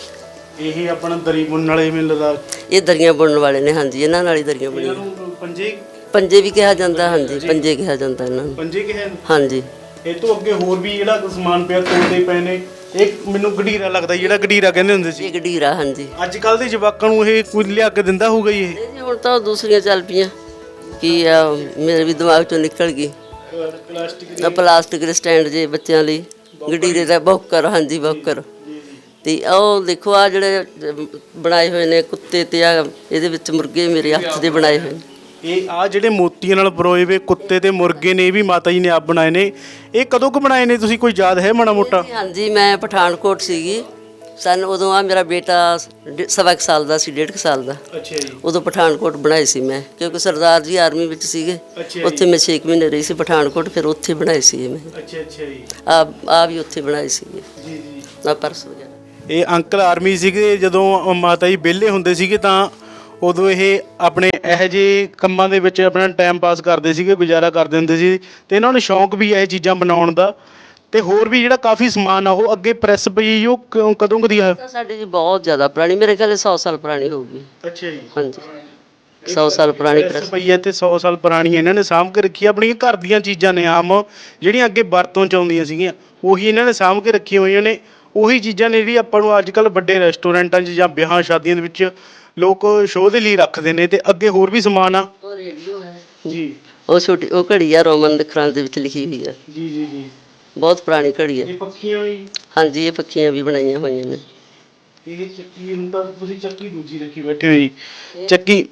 [SPEAKER 1] ਇਹ ਆਪਣਾ ਦਰੀ ਬੁਣਨ ਵਾਲੇ ਮੈਨੂੰ ਲੱਗਦਾ
[SPEAKER 2] ਇਹ ਦਰੀਆਂ ਬੁਣਨ ਵਾਲੇ ਨੇ ਹਾਂਜੀ ਇਹਨਾਂ ਨਾਲ ਹੀ ਦਰੀਆਂ ਬਣੀਆਂ।
[SPEAKER 1] ਇਹਨਾਂ ਨੂੰ ਪੰਜੇ
[SPEAKER 2] ਪੰਜੇ ਵੀ ਕਿਹਾ ਜਾਂਦਾ ਹਾਂਜੀ ਪੰਜੇ। ਕਿਹਾ ਜਾਂਦਾ ਇਹਨਾਂ ਨੂੰ।
[SPEAKER 1] ਪੰਜੇ ਕਿਹਾ
[SPEAKER 2] ਹਾਂਜੀ।
[SPEAKER 1] ਇਹ ਤੋਂ ਅੱਗੇ ਹੋਰ ਵੀ ਜਿਹੜਾ ਸਮਾਨ ਪਿਆ ਤੋਤੇ ਪਏ ਨੇ ਇਹ ਮੈਨੂੰ ਗਡੀਰਾ ਲੱਗਦਾ ਜਿਹੜਾ ਗਡੀਰਾ ਕਹਿੰਦੇ ਹੁੰਦੇ ਸੀ।
[SPEAKER 2] ਇਹ ਗਡੀਰਾ ਹਾਂਜੀ।
[SPEAKER 1] ਅੱਜ ਕੱਲ ਦੇ ਜਵਾਕਾਂ ਨੂੰ ਇਹ ਕੋਈ ਲਿਆ ਕੇ ਦਿੰਦਾ ਹੋਊਗਾ ਜੀ ਇਹ?
[SPEAKER 2] ਇਹ ਜੀ ਹੁਣ ਤਾਂ ਉਹ ਦੂਸਰੀਆਂ ਚੱਲ ਪਈਆਂ ਕੀ ਆ ਮੇਰੇ ਵੀ ਦਿਮਾਗ ਚੋਂ ਨਿਕਲ ਗਈ।
[SPEAKER 1] ਪਲਾਸਟਿਕ
[SPEAKER 2] ਆ ਪਲਾਸਟਿਕ ਦੇ ਸਟੈਂਡ ਜੇ ਬੱਚਿਆਂ ਲਈ ਗਡੀਰੇ ਦਾ ਬੌਕਰ ਹਾਂਜੀ ਬੌਕਰ। ਤੇ ਉਹ ਦੇਖੋ ਆ ਜਿਹੜੇ ਬਣਾਏ ਹੋਏ ਨੇ ਕੁੱਤੇ ਤੇ ਆ ਇਹਦੇ ਵਿੱਚ ਮੁਰਗੇ ਮੇਰੇ ਹੱਥ ਦੇ ਬਣਾਏ ਹੋਏ ਨੇ।
[SPEAKER 1] ਇਹ ਆ ਜਿਹੜੇ ਮੋਤੀਆਂ ਨਾਲ ਪਰੋਏ ਵੇ ਕੁੱਤੇ ਤੇ ਮੁਰਗੇ ਨੇ ਇਹ ਵੀ ਮਾਤਾ ਜੀ ਨੇ ਆਪ ਬਣਾਏ ਨੇ। ਇਹ ਕਦੋਂ ਕੁ ਬਣਾਏ ਨੇ ਤੁਸੀਂ? ਕੋਈ ਯਾਦ ਹੈ ਮਾੜਾ ਮੋਟਾ?
[SPEAKER 2] ਹਾਂਜੀ ਮੈਂ ਪਠਾਨਕੋਟ ਸੀਗੀ। ਸਨ ਉਦੋਂ ਆ ਮੇਰਾ ਬੇਟਾ ਸਵਾ ਕੁ ਸਾਲ ਦਾ ਸੀ ਡੇਢ ਕੁ ਸਾਲ ਦਾ।
[SPEAKER 1] ਅੱਛਾ ਜੀ।
[SPEAKER 2] ਉਦੋਂ ਪਠਾਨਕੋਟ ਬਣਾਏ ਸੀ ਮੈਂ ਕਿਉਂਕਿ ਸਰਦਾਰ ਜੀ ਆਰਮੀ ਵਿੱਚ ਸੀਗੇ। ਉੱਥੇ ਮੈਂ 6 ਮਹੀਨੇ ਰਹੀ ਸੀ ਪਠਾਨਕੋਟ ਫਿਰ ਉੱਥੇ ਬਣਾਏ ਸੀ ਮੈਂ।
[SPEAKER 1] ਅੱਛਾ ਅੱਛਾ ਜੀ।
[SPEAKER 2] ਆ ਆ ਵੀ ਉੱਥੇ ਬਣਾਏ ਸੀਗੇ
[SPEAKER 1] ਜੀ ਜੀ।
[SPEAKER 2] ਆ ਪਰਸ।
[SPEAKER 1] ਇਹ ਅੰਕਲ ਆਰਮੀ ਸੀਗੇ ਜਦੋਂ ਮਾਤਾ ਜੀ ਵਿਹਲੇ ਹੁੰਦੇ ਸੀਗੇ ਤਾਂ ਉਦੋਂ ਇਹ ਆਪਣੇ ਇਹੋ ਜਿਹੇ ਕੰਮਾਂ ਦੇ ਵਿੱਚ ਆਪਣਾ ਟਾਈਮ ਪਾਸ ਕਰਦੇ ਸੀਗੇ ਗੁਜ਼ਾਰਾ ਕਰਦੇ ਹੁੰਦੇ ਸੀ ਤੇ ਇਹਨਾਂ ਨੂੰ ਸ਼ੌਂਕ ਵੀ ਇਹ ਚੀਜ਼ਾਂ ਬਣਾਉਣ ਦਾ। ਤੇ ਹੋਰ ਵੀ ਜਿਹੜਾ ਕਾਫੀ ਸਮਾਨ ਆ ਉਹ ਅੱਗੇ ਪ੍ਰੈਸ ਪਈ ਉਹ ਕ- ਕਦੋਂ ਕਦੀ ਆ?
[SPEAKER 2] ਤਾਂ ਸਾਡੀ ਜੀ ਬਹੁਤ ਜ਼ਿਆਦਾ ਪੁਰਾਣੀ ਮੇਰੇ ਖਿਆਲ 100 ਸਾਲ ਪੁਰਾਣੀ ਹੋਊਗੀ।
[SPEAKER 1] ਅੱਛਾ ਜੀ।
[SPEAKER 2] ਹਾਂਜੀ। 100 ਸਾਲ ਪੁਰਾਣੀ
[SPEAKER 1] ਪ੍ਰੈਸ
[SPEAKER 2] ਪ੍ਰੈਸ
[SPEAKER 1] ਪਈ ਹੈ ਤੇ 100 ਸਾਲ ਪੁਰਾਣੀ ਇਹਨਾਂ ਨੇ ਸਾਂਭ ਕੇ ਰੱਖੀ ਆ। ਆਪਣੀਆਂ ਘਰ ਦੀਆਂ ਚੀਜ਼ਾਂ ਨੇ ਆਮ ਜਿਹੜੀਆਂ ਅੱਗੇ ਵਰਤੋਂ ਚ ਆਉਂਦੀਆਂ ਸੀਗੀਆਂ ਉਹੀ ਇਹਨਾਂ ਨੇ ਸਾਂਭ ਕੇ ਰੱਖੀਆਂ ਹੋਈਆਂ ਨੇ। ਉਹੀ ਚੀਜ਼ਾਂ ਨੇ ਜਿਹੜੀ ਆਪਾਂ ਨੂੰ ਅੱਜ ਕੱਲ ਵੱਡੇ ਰੈਸਟੋਰੈਂਟਾਂ 'ਚ ਜਾਂ ਵਿਆਹਾਂ ਸ਼ਾਦੀਆਂ ਦੇ ਵਿੱਚ ਲੋਕ ਸ਼ੋਅ ਦੇ ਲਈ ਰੱਖਦੇ ਨੇ ਤੇ ਅੱਗੇ ਹੋਰ ਵੀ ਸਮਾਨ ਆ।
[SPEAKER 2] ਉਹ ਰੇਡੀਓ ਹੈ।
[SPEAKER 1] ਜੀ।
[SPEAKER 2] ਉਹ ਛੋਟੀ ਉਹ ਘੜੀ ਆ ਰੋਮਨ ਅੱਖਰਾਂ ਦੇ ਵਿੱਚ ਲਿਖੀ ਹੋਈ ਆ।
[SPEAKER 1] ਜੀ ਜੀ ਜੀ।
[SPEAKER 2] ਬਹੁਤ ਪੁਰਾਣੀ ਘੜੀ ਹੈ
[SPEAKER 1] ਇਹ ਪੱਖੀਆਂ ਵੀ
[SPEAKER 2] ਹਾਂਜੀ ਇਹ ਪੱਖੀਆਂ ਵੀ ਬਣਾਈਆਂ ਹੋਈਆਂ ਨੇ।
[SPEAKER 1] ਇਹ ਚੱਕੀ ਹੁੰਦਾ ਤੁਸੀਂ ਚੱਕੀ ਦੂਜੀ ਰੱਖੀ ਬੈਠੇ ਹੋ ਜੀ। ਚੱਕੀ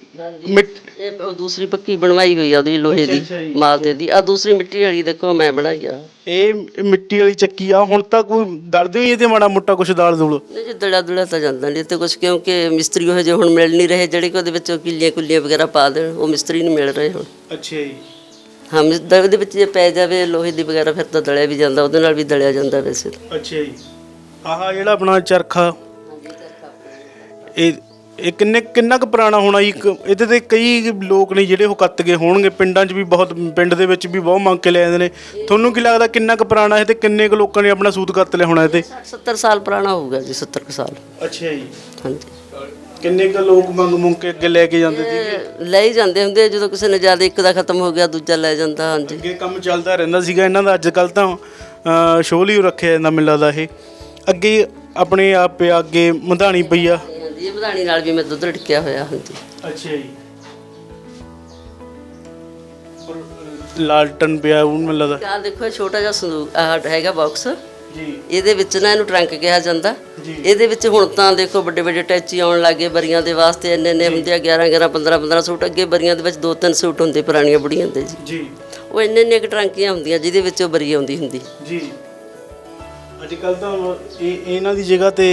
[SPEAKER 1] ਮਿੱਟ
[SPEAKER 2] ਇਹ ਉਹ ਦੂਸਰੀ ਪੱਕੀ ਬਣਵਾਈ ਹੋਈ ਆ ਉਹਦੀ ਲੋਹੇ ਦੀ
[SPEAKER 1] ਅੱਛਾ ਜੀ।
[SPEAKER 2] ਮਾਲਦੇ ਦੀ ਆ ਦੂਸਰੀ ਮਿੱਟੀ ਵਾਲੀ ਦੇਖੋ ਮੈਂ ਬਣਾਈ ਆ।
[SPEAKER 1] ਇਹ ਮਿੱਟੀ ਵਾਲੀ ਚੱਕੀ ਆ ਹੁਣ ਤਾਂ ਕੋਈ ਦਲਦੇ ਹੀ ਇਹਦੇ ਮਾੜਾ ਮੋਟਾ ਕੁਛ ਦਾਲ ਦੂਲ।
[SPEAKER 2] ਨਹੀਂ ਜੀ ਦੜਾ ਦੁੜਾ ਤਾਂ ਜਾਂਦਾ ਨਹੀਂ ਤੇ ਕੁਝ ਕਿਉਂਕਿ ਮਿਸਤਰੀ ਉਹ ਜਿਹੇ ਹੁਣ ਮਿਲ ਨਹੀਂ ਰਹੇ ਜਿਹੜੇ ਕਿ ਉਹਦੇ ਵਿੱਚ ਕਿੱਲੀਆਂ ਕੁੱਲੀਆਂ ਵਗੈਰਾ ਪਾ ਦੇਣ ਉਹ ਮਿਸਤਰੀ ਨਹੀਂ ਮਿਲ ਰਹੇ ਹੁਣ।
[SPEAKER 1] ਅੱਛਾ ਜੀ।
[SPEAKER 2] ਹਾਂ ਮਿਸ- ਦ- ਉਹਦੇ ਵਿੱਚ ਜੇ ਪੈ ਜਾਵੇ ਲੋਹੇ ਦੀ ਵਗੈਰਾ ਫਿਰ ਤਾਂ ਦਲਿਆ ਵੀ ਜਾਂਦਾ ਉਹਦੇ ਨਾਲ ਵੀ ਦਲਿਆ ਜਾਂਦਾ ਵੈਸੇ। ਤਾਂ।
[SPEAKER 1] ਅੱਛਾ ਜੀ। ਆਹ ਜਿਹੜਾ ਆਪਣਾ ਚਰਖਾ ਇਹ ਇਹ ਕਿੰਨੇ ਕਿੰਨਾ ਕੁ ਪੁਰਾਣਾ ਹੋਣਾ ਜੀ? ਇੱਕ- ਇਹਦੇ ਤੇ ਕਈ ਲੋਕ ਨੇ ਜਿਹੜੇ ਉਹ ਕੱਤ ਗਏ ਹੋਣਗੇ। ਪਿੰਡਾਂ 'ਚ ਵੀ ਬਹੁਤ ਪਿੰਡ ਦੇ ਵਿੱਚ ਵੀ ਬਹੁਤ ਮੰਗ ਕੇ ਲੈ ਜਾਂਦੇ ਨੇ। ਤੁਹਾਨੂੰ ਕੀ ਲੱਗਦਾ ਕਿੰਨਾ ਕੁ ਪੁਰਾਣਾ ਹੈ ਤੇ ਕਿੰਨੇ ਕੁ ਲੋਕਾਂ ਨੇ ਆਪਣਾ ਸੂਤ ਕੱਤ ਲਿਆ ਹੋਣਾ ਇਹ ਤੇ?
[SPEAKER 2] 60 70 ਸਾਲ ਪੁਰਾਣਾ ਹੋਊਗਾ ਜੀ 70 ਕੁ ਸਾਲ।
[SPEAKER 1] ਅੱਛਾ ਜੀ।
[SPEAKER 2] ਹਾਂਜੀ।
[SPEAKER 1] ਕਿੰਨੇ ਕੁ ਲੋਕ ਮੰਗ ਮੁੰਗ ਕੇ ਅੱਗੇ ਲੈ ਕੇ ਜਾਂਦੇ ਸੀ?
[SPEAKER 2] ਇਹ ਲੈ ਹੀ ਜਾਂਦੇ ਹੁੰਦੇ ਆ, ਜਦੋਂ ਕਿਸੇ ਨੇ ਜ਼ਿਆਦਾ ਇੱਕ ਦਾ ਖਤਮ ਹੋ ਗਿਆ ਦੂਜਾ ਲੈ ਜਾਂਦਾ ਹਾਂਜੀ।
[SPEAKER 1] ਅੱਗੇ ਕੰਮ ਚੱਲਦਾ ਰਹਿੰਦਾ ਸੀਗਾ ਇਹਨਾਂ ਦਾ ਅੱਜ ਕੱਲ ਤਾਂ ਸ਼ੋਅ ਲਈ ਰੱਖਿਆ ਜਾਂਦਾ ਮੈਨੂੰ ਲੱਗਦਾ ਇਹ। ਅੱਗੇ ਆਪਣੇ ਆਪ ਪਿਆ ਅੱਗੇ ਮਧਾਣੀ ਪਈ ਆ।
[SPEAKER 2] ਇਹ ਵਧਾਣੀ ਨਾਲ ਵੀ ਮੈਂ ਦੁੱਧ ਢਕਿਆ ਹੋਇਆ ਹਾਂਜੀ।
[SPEAKER 1] ਅੱਛਾ ਜੀ। ਲਾਲਟਨ ਪਿਆ ਉਹ ਮੈਨੂੰ ਲੱਗਦਾ।
[SPEAKER 2] ਆਹ ਦੇਖੋ ਇਹ ਛੋਟਾ ਜਿਹਾ ਸੰਦੂਕ ਆਹ ਹੈਗਾ ਬਾਕਸ।
[SPEAKER 1] ਜੀ।
[SPEAKER 2] ਇਹਦੇ ਵਿੱਚ ਨਾ ਇਹਨੂੰ ਟਰੰਕ ਕਿਹਾ ਜਾਂਦਾ।
[SPEAKER 1] ਜੀ।
[SPEAKER 2] ਇਹਦੇ ਵਿੱਚ ਹੁਣ ਤਾਂ ਦੇਖੋ ਵੱਡੇ ਵੱਡੇ ਟੈਚੀ ਆਉਣ ਲੱਗੇ ਬਰੀਆਂ ਦੇ ਵਾਸਤੇ। ਇੰਨੇ ਇੰਨੇ ਹੁੰਦੇ ਆ 11 11 15 15 ਸੂਟ। ਅੱਗੇ ਬਰੀਆਂ ਦੇ ਵਿੱਚ ਦੋ ਤਿੰਨ ਸੂਟ ਹੁੰਦੇ ਪੁਰਾਣੀਆਂ ਬੁੜੀਆਂ ਦੇ ਜੀ।
[SPEAKER 1] ਜੀ।
[SPEAKER 2] ਉਹ ਇੰਨੇ ਇੰਨੇ ਟਰੰਕੀਆਂ ਹੁੰਦੀਆਂ ਜਿਹਦੇ ਵਿੱਚ ਉਹ ਬਰੀ ਆਉਂਦੀ ਹੁੰਦੀ।
[SPEAKER 1] ਜੀ। ਅੱਜ ਕੱਲ ਤਾਂ ਇਹ ਇਹਨਾਂ ਦੀ ਜਗ੍ਹਾ ਤੇ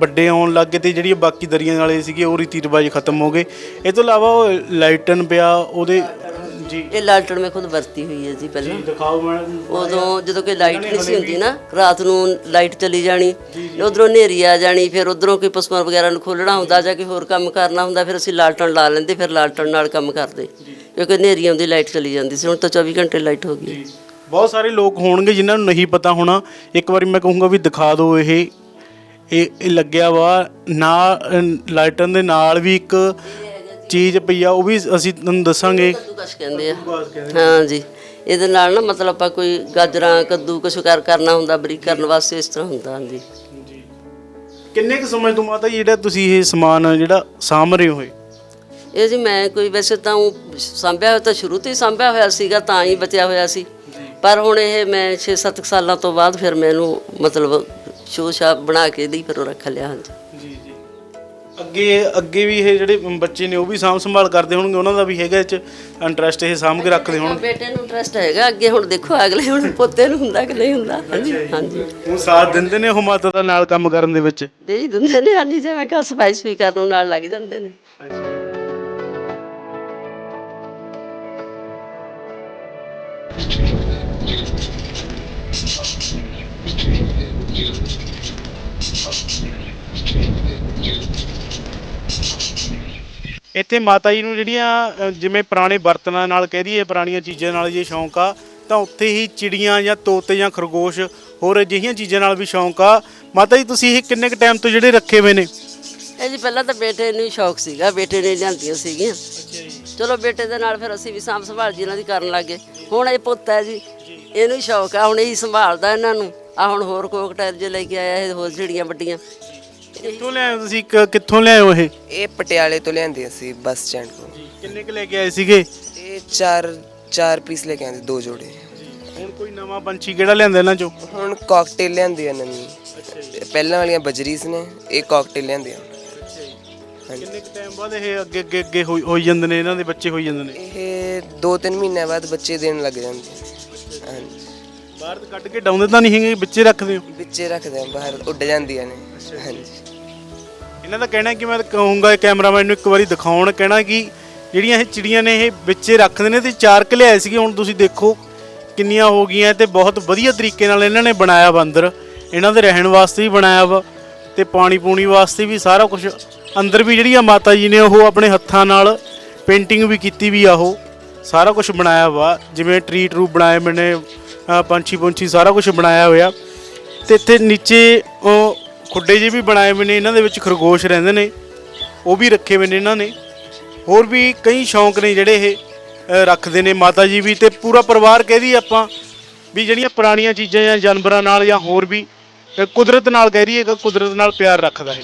[SPEAKER 1] ਵੱਡੇ ਆਉਣ ਲੱਗ ਗਏ ਤੇ ਜਿਹੜੀ ਬਾਕੀ ਦਰੀਆਂ ਵਾਲੇ ਸੀਗੇ ਉਹ ਰੀਤੀ ਰਿਵਾਜ ਖਤਮ ਹੋ ਗਏ। ਇਹ ਤੋਂ ਇਲਾਵਾ ਉਹ ਲਾਈਟਨ ਪਿਆ ਉਹਦੇ ਜੀ।
[SPEAKER 2] ਇਹ ਲਾਲਟਣ ਮੈਂ ਖੁਦ ਵਰਤੀ ਹੋਈ ਹੈ ਜੀ ਪਹਿਲਾਂ।
[SPEAKER 1] ਦਿਖਾਓ ਮੈਂ।
[SPEAKER 2] ਉਦੋਂ ਜਦੋਂ ਕੋਈ ਲਾਈਟ ਨਹੀਂ ਸੀ ਹੁੰਦੀ ਨਾ ਰਾਤ ਨੂੰ ਲਾਈਟ ਚਲੀ ਜਾਣੀ ਉਧਰੋਂ ਹਨੇਰੀ ਆ ਜਾਣੀ ਫਿਰ ਉਧਰੋਂ ਕੋਈ ਪਸ਼ੂਆਂ ਵਗੈਰਾ ਨੂੰ ਖੋਲਣਾ ਹੁੰਦਾ ਜਾਂ ਕੋਈ ਹੋਰ ਕੰਮ ਕਰਨਾ ਹੁੰਦਾ ਫਿਰ ਅਸੀਂ ਲਾਲਟਣ ਲਾ ਲੈਂਦੇ ਫਿਰ ਲਾਲਟਣ ਨਾਲ ਕੰਮ ਕਰਦੇ। ਕਿਉਂਕਿ ਹਨੇਰੀ ਆਉਂਦੀ ਲਾਈਟ ਚਲੀ ਜਾਂਦੀ ਸੀ ਹੁਣ ਤਾਂ 24 ਘੰਟੇ ਲਾਈਟ ਹੋ ਗਈ
[SPEAKER 1] ਬਹੁਤ ਸਾਰੇ ਲੋਕ ਹੋਣਗੇ ਜਿਨ੍ਹਾਂ ਨੂੰ ਨਹੀਂ ਪਤਾ ਹੋਣਾ। ਇੱਕ ਵਾਰੀ ਮੈਂ ਕਹੂੰਗਾ ਵੀ ਦਿਖਾ ਦਿਓ ਇਹ। ਇਹ ਇਹ ਲੱਗਿਆ ਵਾ। ਨਾ ਲਾਈਟਨ ਦੇ ਨਾਲ ਵੀ ਇੱਕ ਚੀਜ਼ ਪਈ ਆ ਉਹ ਵੀ ਅਸੀਂ ਤੁਹਾਨੂੰ ਦੱਸਾਂਗੇ।
[SPEAKER 2] ਕੱਦੂਕਸ਼ ਕਹਿੰਦੇ ਆ। ਹਾਂ ਜੀ। ਇਹਦੇ ਨਾਲ ਨਾ ਮਤਲਬ ਆਪਾਂ ਕੋਈ ਗਾਜਰਾਂ ਕੱਦੂ ਕੁਛ ਕਰ ਕਰਨਾ ਹੁੰਦਾ ਬਰੀਕ ਕਰਨ ਵਾਸਤੇ ਇਸ ਤਰ੍ਹਾਂ ਹੁੰਦਾ ਹਾਂਜੀ।
[SPEAKER 1] ਕਿੰਨੇ ਕੁ ਸਮੇਂ ਤੋਂ ਮਾਤਾ ਜੀ ਜਿਹੜਾ ਤੁਸੀਂ ਇਹ ਸਮਾਨ ਜਿਹੜਾ ਸਾਂਭ ਰਹੇ ਹੋ ਇਹ?
[SPEAKER 2] ਜੀ ਮੈਂ ਕੋਈ ਵੈਸੇ ਤਾਂ ਊਂ ਸਾਂਭਿਆ ਹੋਇਆ ਤਾਂ ਸ਼ੁਰੂ ਤੋਂ ਹੀ ਸਾਂਭਿਆ ਹੋਇਆ ਸੀਗਾ ਤਾਂ ਹੀ ਬਚਿਆ ਹੋਇਆ ਸੀ। ਪਰ ਹੁਣ ਇਹ ਮੈਂ 6-7 ਸਾਲਾਂ ਤੋਂ ਬਾਅਦ ਫਿਰ ਮੈਨੂੰ ਮਤਲਬ ਸ਼ੋਸ਼ਾ ਬਣਾ ਕੇ ਦੀ ਫਿਰ ਰੱਖ ਲਿਆ ਹਾਂਜੀ।
[SPEAKER 1] ਜੀ ਜੀ। ਅੱਗੇ ਅੱਗੇ ਵੀ ਇਹ ਜਿਹੜੇ ਬੱਚੇ ਨੇ ਉਹ ਵੀ ਸਾਂਭ ਸੰਭਾਲ ਕਰਦੇ ਹੋਣਗੇ ਉਹਨਾਂ ਦਾ ਵੀ ਹੈਗਾ ਇਹ ਚ ਇੰਟਰਸਟ ਇਹ ਸਾਂਭ ਕੇ ਰੱਖਦੇ ਹੋਣਗੇ?
[SPEAKER 2] ਬੇਟੇ ਨੂੰ ਇੰਟਰਸਟ ਹੈਗਾ ਅੱਗੇ ਹੁਣ ਦੇਖੋ ਅਗਲੇ ਹੁਣ ਪੋਤੇ ਨੂੰ ਹੁੰਦਾ ਕਿ ਨਹੀਂ ਹੁੰਦਾ ਹਾਂਜੀ ਹਾਂਜੀ।
[SPEAKER 1] ਉਹ ਸਾਥ ਦਿੰਦੇ ਨੇ ਉਹ ਮਾਤਾ ਦਾ ਨਾਲ ਕੰਮ ਕਰਨ ਦੇ ਵਿੱਚ?
[SPEAKER 2] ਦੇ ਦਿੰਦੇ ਨੇ ਹਾਂਜੀ ਜਿਵੇਂ ਕਿ ਸਫ਼ਾਈ ਸੁਈ ਕਰਨ ਨਾਲ ਲੱਗ ਜਾਂਦੇ ਨੇ।
[SPEAKER 1] ਇੱਥੇ ਮਾਤਾ ਜੀ ਨੂੰ ਜਿਹੜੀਆਂ ਅ, ਜਿਵੇਂ ਪੁਰਾਣੇ ਬਰਤਨਾਂ ਨਾਲ ਕਹਿ ਦਈਏ ਪੁਰਾਣੀਆਂ ਚੀਜ਼ਾਂ ਨਾਲ ਜੇ ਸ਼ੌਂਕ ਆ ਤਾਂ ਉੱਥੇ ਹੀ ਚਿੜੀਆਂ ਜਾਂ ਤੋਤੇ ਜਾਂ ਖਰਗੋਸ਼ ਹੋਰ ਅਜਿਹੀਆਂ ਚੀਜ਼ਾਂ ਨਾਲ ਵੀ ਸ਼ੌਂਕ ਆ। ਮਾਤਾ ਜੀ ਤੁਸੀਂ ਇਹ ਕਿੰਨੇ ਕ ਟਾਈਮ ਤੋਂ ਜਿਹੜੇ ਰੱਖੇ ਹੋਏ ਨੇ?
[SPEAKER 2] ਇਹ ਜੀ ਪਹਿਲਾਂ ਤਾਂ ਬੇਟੇ ਨੂੰ ਹੀ ਸ਼ੌਕ ਸੀਗਾ ਬੇਟੇ ਨੇ ਲਿਆਂਦੀਆਂ ਸੀਗੀਆਂ। ਚਲੋ ਬੇਟੇ ਦੇ ਨਾਲ ਫਿਰ ਅਸੀਂ ਵੀ ਸਾਂਭ ਸੰਭਾਲ ਜੀ ਇਹਨਾਂ ਦੀ ਕਰਨ ਲੱਗੇ ਹੁਣ ਇਹ ਪੁੱਤ ਹੈ ਜੀ ਇਹਨੂੰ ਹੀ ਸ਼ੌਕ ਆ ਹੁਣ ਇਹੀ ਸੰਭਾਲਦਾ ਇਹਨਾਂ ਨੂੰ। ਆ ਹੁਣ ਹੋਰ ਕੋਕਟੇਲ ਜੇ ਲੈ ਕੇ ਆਇਆ ਇਹ ਹੋਰ ਜਿਹੜੀਆਂ ਵੱਡੀਆਂ।
[SPEAKER 1] ਕਿੱਥੋਂ ਲਿਆਏ ਹੋ ਤੁਸੀਂ? ਇੱਕ- ਕਿੱਥੋਂ ਲਿਆਏ ਹੋ ਇਹ?
[SPEAKER 4] ਇਹ ਪਟਿਆਲੇ ਤੋਂ ਲਿਆਂਦੇ ਸੀ ਬੱਸ ਸਟੈਂਡ ਤੋਂ।
[SPEAKER 1] ਕਿੰਨੇ ਕ ਲੈ ਕੇ ਆਏ ਸੀਗੇ?
[SPEAKER 4] ਇਹ ਚਾਰ ਚਾਰ ਪੀਸ ਲੈ ਕੇ ਆਂਦੇ ਦੋ ਜੋੜੇ।
[SPEAKER 1] ਹੁਣ ਕੋਈ ਨਵਾਂ ਪੰਛੀ ਕਿਹੜਾ ਲਿਆਂਦਾ ਇਹਨਾਂ ਚੋਂ?
[SPEAKER 4] ਹੁਣ ਕਾਕਟੇਲ ਲਿਆਂਦੇ ਆ ਨਵੀਂ ਪਹਿਲਾਂ ਵਾਲੀਆਂ ਬਜਰੀਸ ਨੇ ਇਹ ਕਾਕਟੇਲ ਲਿਆਂਦੇ ਆ। ਹਾਂਜੀ।
[SPEAKER 1] ਕਿੰਨੇ ਕੁ ਟਾਈਮ ਬਾਅਦ ਇਹ ਅੱਗੇ ਅੱਗੇ ਅੱਗੇ ਹੋਈ ਹੋਈ ਜਾਂਦੇ ਨੇ ਇਹਨਾਂ ਦੇ ਬੱਚੇ ਹੋਈ ਜਾਂਦੇ ਨੇ?
[SPEAKER 4] ਇਹ 2-3 ਮਹੀਨਿਆਂ ਬਾਅਦ ਬੱਚੇ ਦੇਣ ਲੱਗ ਜਾਂਦੇ। ਆ। ਹਾਂਜੀ।
[SPEAKER 1] ਬਾਹਰ ਕੱਢ ਕੇ ਡਾਉਂਦੇ ਤਾਂ ਨਹੀਂ ਹੈਗੇ ਬੱਚੇ ਰੱਖਦੇ ਹੋ?
[SPEAKER 4] ਵਿੱਚੇ ਰੱਖਦੇ ਆ ਬਾਹਰ ਉੱਡ ਜਾਂਦੀਆਂ ਨੇ। ਹਾਂਜੀ।
[SPEAKER 1] ਇਹਨਾਂ ਦਾ ਕਹਿਣਾ ਕਿ ਮੈਂ ਕਹੂੰਗਾ ਕੈਮਰਾਮੈਨ ਨੂੰ ਇੱਕ ਵਾਰੀ ਦਿਖਾਉਣ, ਕਹਿਣਾ ਕਿ ਜਿਹੜੀਆਂ ਇਹ ਚਿੜੀਆਂ ਨੇ ਇਹ ਵਿੱਚੇ ਰੱਖਦੇ ਨੇ ਤੇ ਚਾਰ ਲਿਆਏ ਸੀਗੇ, ਹੁਣ ਤੁਸੀਂ ਦੇਖੋ ਕਿੰਨੀਆਂ ਹੋ ਗਈਆਂ ਤੇ ਬਹੁਤ ਵਧੀਆ ਤਰੀਕੇ ਨਾਲ ਇਹਨਾਂ ਨੇ ਬਣਾਇਆ ਵਾ ਅੰਦਰ। ਇਹਨਾਂ ਦੇ ਰਹਿਣ ਵਾਸਤੇ ਵੀ ਬਣਾਇਆ ਵਾ ਤੇ ਪਾਣੀ ਪੂਣੀ ਵਾਸਤੇ ਵੀ ਸਾਰਾ ਕੁਝ ਅੰਦਰ ਵੀ ਜਿਹੜੀਆਂ ਮਾਤਾ ਜੀ ਨੇ ਉਹ ਆਪਣੇ ਹੱਥਾਂ ਨਾਲ ਪੇਂਟਿੰਗ ਵੀ ਕੀਤੀ ਵੀ ਆ ਉਹ। ਸਾਰਾ ਕੁਝ ਬਣਾਇਆ ਵਾ, ਜਿਵੇਂ ਟਰੀ ਟਰੂ ਬਣਾਏ ਮੈਨੇ ਨੇ ਪੰਛੀ ਪੁੰਛੀ ਸਾਰਾ ਕੁਝ ਬਣਾਇਆ ਹੋਇਆ। ਤੇ ਇੱਥੇ ਨੀਚੇ, ਉਹ ਖੁੱਡੇ ਜਿਹੇ ਵੀ ਬਣਾਏ ਹੋਏ ਨੇ ਇਹਨਾਂ ਦੇ ਵਿੱਚ ਖਰਗੋਸ਼ ਰਹਿੰਦੇ ਨੇ ਉਹ ਵੀ ਰੱਖੇ ਹੋਏ ਨੇ ਇਹਨਾਂ ਨੇ। ਹੋਰ ਵੀ ਕਈ ਸ਼ੌਂਕ ਨੇ ਜਿਹੜੇ ਇਹ ਅਹ, ਰੱਖਦੇ ਨੇ ਮਾਤਾ ਜੀ ਵੀ ਤੇ ਪੂਰਾ ਪਰਿਵਾਰ ਕਹਿ ਦਈਏ ਆਪਾਂ ਵੀ ਜਿਹੜੀਆਂ ਪੁਰਾਣੀਆਂ ਚੀਜ਼ਾਂ ਜਾਂ ਜਾਨਵਰਾਂ ਨਾਲ ਜਾਂ ਹੋਰ ਵੀ ਅਹ, ਕੁਦਰਤ ਨਾਲ ਕਹਿ ਰਹੀਏ ਕਿ ਕੁਦਰਤ ਨਾਲ ਪਿਆਰ ਰੱਖਦਾ ਹੈ।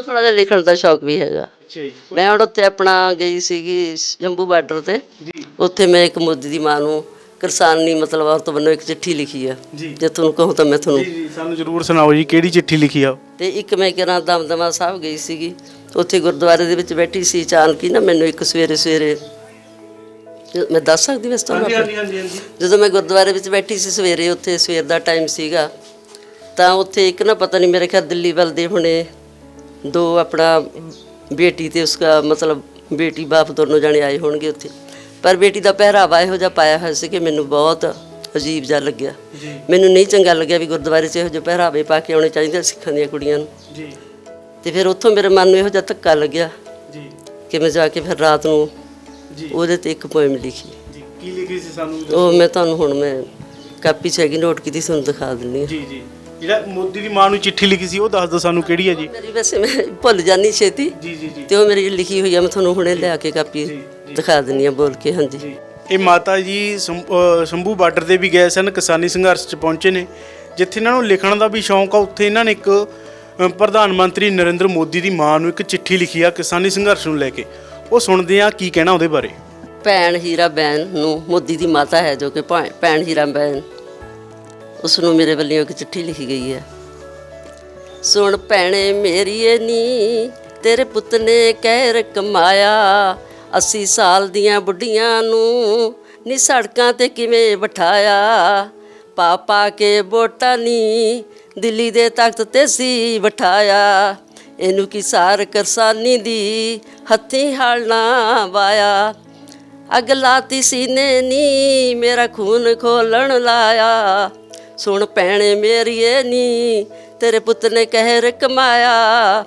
[SPEAKER 2] ਮੈਨੂੰ ਥੋੜਾ ਜਿਹਾ ਲਿਖਣ ਦਾ ਸ਼ੌਕ ਵੀ ਹੈਗਾ।
[SPEAKER 1] ਅੱਛਾ ਜੀ।
[SPEAKER 2] ਮੈਂ ਹੁਣ ਉੱਥੇ ਆਪਣਾ ਗਈ ਸੀਗੀ ਜੰਬੂ ਬਾਰਡਰ ਤੇ।
[SPEAKER 1] ਜੀ।
[SPEAKER 2] ਉੱਥੇ ਮੈਂ ਇੱਕ ਮੋਦੀ ਦੀ ਮਾਂ ਨੂੰ ਕਿਰਸਾਨੀ ਮਤਲਬ ਔਰਤ ਵੱਲੋਂ ਇੱਕ ਚਿੱਠੀ ਲਿਖੀ ਆ।
[SPEAKER 1] ਜੀ।
[SPEAKER 2] ਜੇ ਤੁਹਾਨੂੰ ਕਹੂੰ ਤਾਂ ਮੈਂ ਤੁਹਾਨੂੰ
[SPEAKER 1] ਜੀ ਸਾਨੂੰ ਜ਼ਰੂਰ ਸੁਣਾਓ ਜੀ ਕਿਹੜੀ ਚਿੱਠੀ ਲਿਖੀ ਆ?
[SPEAKER 2] ਤੇ ਇੱਕ ਮੈਂ ਕਿਹਾ ਦਮਦਮਾ ਸਾਹਿਬ ਗਈ ਸੀਗੀ। ਉੱਥੇ ਗੁਰਦੁਆਰੇ ਦੇ ਵਿੱਚ ਬੈਠੀ ਸੀ ਅਚਾਨਕ ਹੀ ਨਾ ਮੈਨੂੰ ਇੱਕ ਸਵੇਰੇ ਸਵੇਰੇ ਮੈਂ ਦੱਸ ਸਕਦੀ ਵੈਸੇ ਤੁਹਾਨੂੰ ਆਪਣੀ?
[SPEAKER 1] ਹਾਂਜੀ ਹਾਂਜੀ
[SPEAKER 2] ਜਦੋਂ ਮੈਂ ਗੁਰਦੁਆਰੇ ਵਿੱਚ ਬੈਠੀ ਸੀ ਸਵੇਰੇ ਉੱਥੇ ਸਵੇਰ ਦਾ ਟਾਈਮ ਸੀਗਾ ਤਾਂ ਉੱਥੇ ਇੱਕ ਨਾ ਪਤਾ ਨਹੀਂ ਮੇਰੇ ਖਿਆਲ ਦਿੱਲੀ ਵੱਲ ਦੇ ਹੁਣੇ ਦੋ ਆਪਣਾ ਬੇਟੀ ਤੇ ਉਸਦਾ ਮਤਲਬ ਬੇਟੀ ਬਾਪ ਦੋਨੋਂ ਜਾਣੇ ਆਏ ਹੋਣਗੇ ਉੱਥੇ। ਪਰ ਬੇਟੀ ਦਾ ਪਹਿਰਾਵਾ ਇਹੋ ਜਿਹਾ ਪਾਇਆ ਹੋਇਆ ਸੀ ਕਿ ਮੈਨੂੰ ਬਹੁਤ ਅਜੀਬ ਜਿਹਾ ਲੱਗਿਆ। ਮੈਨੂੰ ਨਹੀਂ ਚੰਗਾ ਲੱਗਿਆ ਵੀ ਗੁਰਦੁਆਰੇ 'ਚ ਇਹੋ ਜਿਹੇ ਪਹਿਰਾਵੇ ਪਾ ਕੇ ਆਉਣੇ ਚਾਹੀਦੇ ਸਿੱਖਾਂ ਦੀਆਂ ਕੁੜੀਆਂ ਨੂੰ।
[SPEAKER 1] ਜੀ।
[SPEAKER 2] ਤੇ ਫਿਰ ਉੱਥੋਂ ਮੇਰੇ ਮਨ ਨੂੰ ਇਹੋ ਜਿਹਾ ਧੱਕਾ ਲੱਗਿਆ
[SPEAKER 1] ਜੀ।
[SPEAKER 2] ਕਿ ਮੈਂ ਜਾ ਕੇ ਫਿਰ ਰਾਤ ਨੂੰ
[SPEAKER 1] ਜੀ।
[SPEAKER 2] ਉਹਦੇ ਤੇ ਇੱਕ ਪੋਇਮ ਲਿਖੀ।
[SPEAKER 1] ਜੀ। ਕੀ ਲਿਖੀ ਸੀ ਸਾਨੂੰ?
[SPEAKER 2] ਉਹ ਮੈਂ ਤੁਹਾਨੂੰ ਹੁਣ ਮੈਂ ਕਾਪੀ 'ਚ ਹੈਗੀ ਨੋਟ ਕੀਤੀ ਤੁਹਾਨੂੰ ਦਿਖਾ ਦਿੰਦੀ ਹਾਂ।
[SPEAKER 1] ਜੀ ਜੀ। ਜਿਹੜਾ ਮੋਦੀ ਦੀ ਮਾਂ ਨੂੰ ਚਿੱਠੀ ਲਿਖੀ ਸੀ ਉਹ ਦੱਸ ਦਿਓ ਸਾਨੂੰ ਕਿਹੜੀ ਹੈ ਜੀ।
[SPEAKER 2] ਮੇਰੀ ਵੈਸੇ ਮੈਂ ਭੁੱਲ ਜਾਨੀ ਛੇਤੀ।
[SPEAKER 1] ਜੀ ਜੀ ਜੀ।
[SPEAKER 2] ਤੇ ਉਹ ਮੇਰੀ ਲਿਖੀ ਹੋਈ ਆ ਮੈਂ ਤੁਹਾਨੂੰ ਹੁਣੇ ਲਿਆ ਕੇ ਕਾਪੀ ਦਿਖਾ ਦਿੰਨੀ ਆ ਬੋਲ ਕੇ ਹਾਂਜੀ।
[SPEAKER 1] ਇਹ ਮਾਤਾ ਜੀ ਸ਼ੰਭੂ ਬਾਰਡਰ ਤੇ ਵੀ ਗਏ ਸਨ ਕਿਸਾਨੀ ਸੰਘਰਸ਼ 'ਚ ਪਹੁੰਚੇ ਨੇ। ਜਿੱਥੇ ਇਹਨਾਂ ਨੂੰ ਲਿਖਣ ਦਾ ਵੀ ਸ਼ੌਂਕ ਆ ਉੱਥੇ ਇਹਨਾਂ ਨੇ ਇੱਕ ਪ੍ਰਧਾਨ ਮੰਤਰੀ ਨਰਿੰਦਰ ਮੋਦੀ ਦੀ ਮਾਂ ਨੂੰ ਇੱਕ ਚਿੱਠੀ ਲਿਖੀ ਆ ਕਿਸਾਨੀ ਸੰਘਰਸ਼ ਨੂੰ ਲੈ ਕੇ। ਉਹ ਸੁਣਦੇ ਆ ਕੀ ਕਹਿਣਾ ਉਹਦੇ ਬਾਰੇ?
[SPEAKER 2] ਭੈਣ ਹੀਰਾ ਬੈਨ ਨੂੰ ਮੋਦੀ ਦੀ ਮਾਤਾ ਹੈ ਜੋ ਕਿ ਭੈਣ ਹੀਰਾ ਬੈਨ ਉਸ ਨੂੰ ਮੇਰੇ ਵੱਲੋਂ ਇੱਕ ਚਿੱਠੀ ਲਿਖੀ ਗਈ ਹੈ। ਸੁਣ ਭੈਣੇ ਮੇਰੀਏ ਨੀ ਤੇਰੇ ਪੁੱਤ ਨੇ ਕਹਿਰ ਕਮਾਇਆ। 80 ਸਾਲ ਦੀਆਂ ਬੁੱਢੀਆਂ ਨੂੰ ਨੀ ਸੜਕਾਂ ਤੇ ਕਿਵੇਂ ਬਿਠਾਇਆ। ਪਾ ਪਾ ਕੇ ਵੋਟਾਂ ਨੀ ਦਿੱਲੀ ਦੇ ਤਖਤ ਤੇ ਸੀ ਬਿਠਾਇਆ। ਇਹਨੂੰ ਕੀ ਸਾਰ ਕਰਸਾਨੀ ਦੀ ਹੱਥੀਂ ਹਾਲਣਾ ਵਾਇਆ। ਅੱਗ ਲਾਤੀ ਸੀਨੇ ਨੀ, ਮੇਰਾ ਖੂਨ ਖੋਲਣ ਲਾਇਆ। ਸੁਣ ਭੈਣੇ ਮੇਰੀਏ ਨੀ, ਤੇਰੇ ਪੁੱਤ ਨੇ ਕਹਿਰ ਕਮਾਇਆ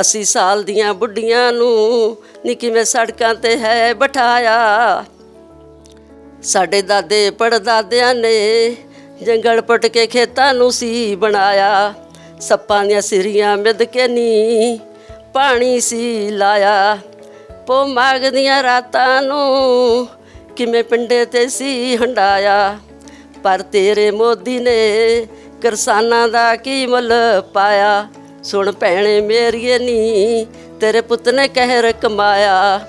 [SPEAKER 2] 80 ਸਾਲ ਦੀਆਂ ਬੁੱਢੀਆਂ ਨੂੰ ਨਿੱਕੀ ਮੈਂ ਸੜਕਾਂ ਤੇ ਹੈ ਬਿਠਾਇਆ। ਸਾਡੇ ਦਾਦੇ ਪੜਦਾਦਿਆਂ ਨੇ ਜੰਗਲ ਪਟ ਕੇ ਖੇਤਾਂ ਨੂੰ ਸੀ ਬਣਾਇਆ। ਸੱਪਾਂ ਦੀਆਂ ਸਿਰੀਆਂ ਮਿੱਧ ਕੇ ਨੀ ਪਾਣੀ ਸੀ ਲਾਇਆ। ਪੋ ਮਾਘ ਰਾਤਾਂ ਨੂੰ ਕਿਵੇਂ ਪਿੰਡੇ ਤੇ ਸੀ ਹੰਡਾਇਆ। ਪਰ ਤੇਰੇ ਮੋਦੀ ਨੇ ਕਿਸਾਨਾਂ ਦਾ ਕੀ ਮੁੱਲ ਪਾਇਆ? ਸੁਣ ਭੈਣੇ ਮੇਰੀਏ ਨੀ, ਤੇਰੇ ਪੁੱਤ ਨੇ ਕਹਿਰ ਕਮਾਇਆ।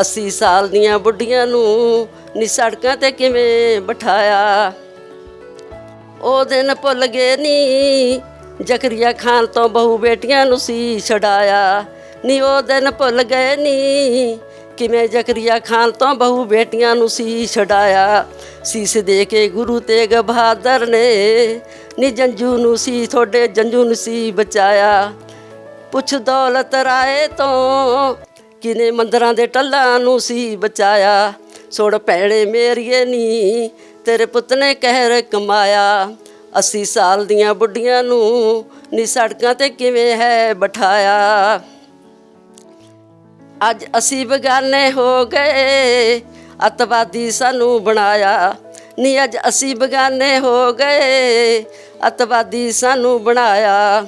[SPEAKER 2] 80 ਸਾਲ ਦੀਆਂ ਬੁੱਢੀਆਂ ਨੂੰ ਨੀ ਸੜਕਾਂ ਤੇ ਕਿਵੇਂ ਬਿਠਾਇਆ? ਉਹ ਦਿਨ ਭੁੱਲ ਗਏ ਨੀ, ਜ਼ਕਰੀਆ ਖਾਨ ਤੋਂ ਬਹੂ ਬੇਟੀਆਂ ਨੂੰ ਸੀ ਛਡਾਇਆ। ਨੀ ਉਹ ਦਿਨ ਭੁੱਲ ਗਏ ਨੀ ਕਿਵੇਂ ਜ਼ਕਰੀਆ ਖਾਨ ਤੋਂ ਬਹੂ ਬੇਟੀਆਂ ਨੂੰ ਸੀ ਛਡਾਇਆ? ਸੀਸ ਦੇ ਕੇ ਗੁਰੂ ਤੇਗ ਬਹਾਦਰ ਨੇ ਨੀ ਜੰਜੂ ਨੂੰ ਸੀ, ਤੁਹਾਡੇ ਜੰਜੂ ਨੂੰ ਸੀ ਬਚਾਇਆ। ਪੁੱਛ ਦੌਲਤ ਰਾਏ ਤੋਂ ਕਿਨੇ ਮੰਦਰਾਂ ਦੇ ਟੱਲਾਂ ਨੂੰ ਸੀ ਬਚਾਇਆ? ਸੁਣ ਭੈਣੇ ਮੇਰੀਏ ਨੀ, ਤੇਰੇ ਪੁੱਤ ਨੇ ਕਹਿਰ ਕਮਾਇਆ। 80 ਸਾਲ ਦੀਆਂ ਬੁੱਢੀਆਂ ਨੂੰ ਨੀ ਸੜਕਾਂ ਤੇ ਕਿਵੇਂ ਹੈ ਬਿਠਾਇਆ? ਅੱਜ ਅਸੀਂ ਬਗਾਨੇ ਹੋ ਗਏ, ਅਤਵਾਦੀ ਸਾਨੂੰ ਬਣਾਇਆ। ਨੀ ਅੱਜ ਅਸੀਂ ਬਗਾਨੇ ਹੋ ਗਏ, ਅਤਵਾਦੀ ਸਾਨੂੰ ਬਣਾਇਆ।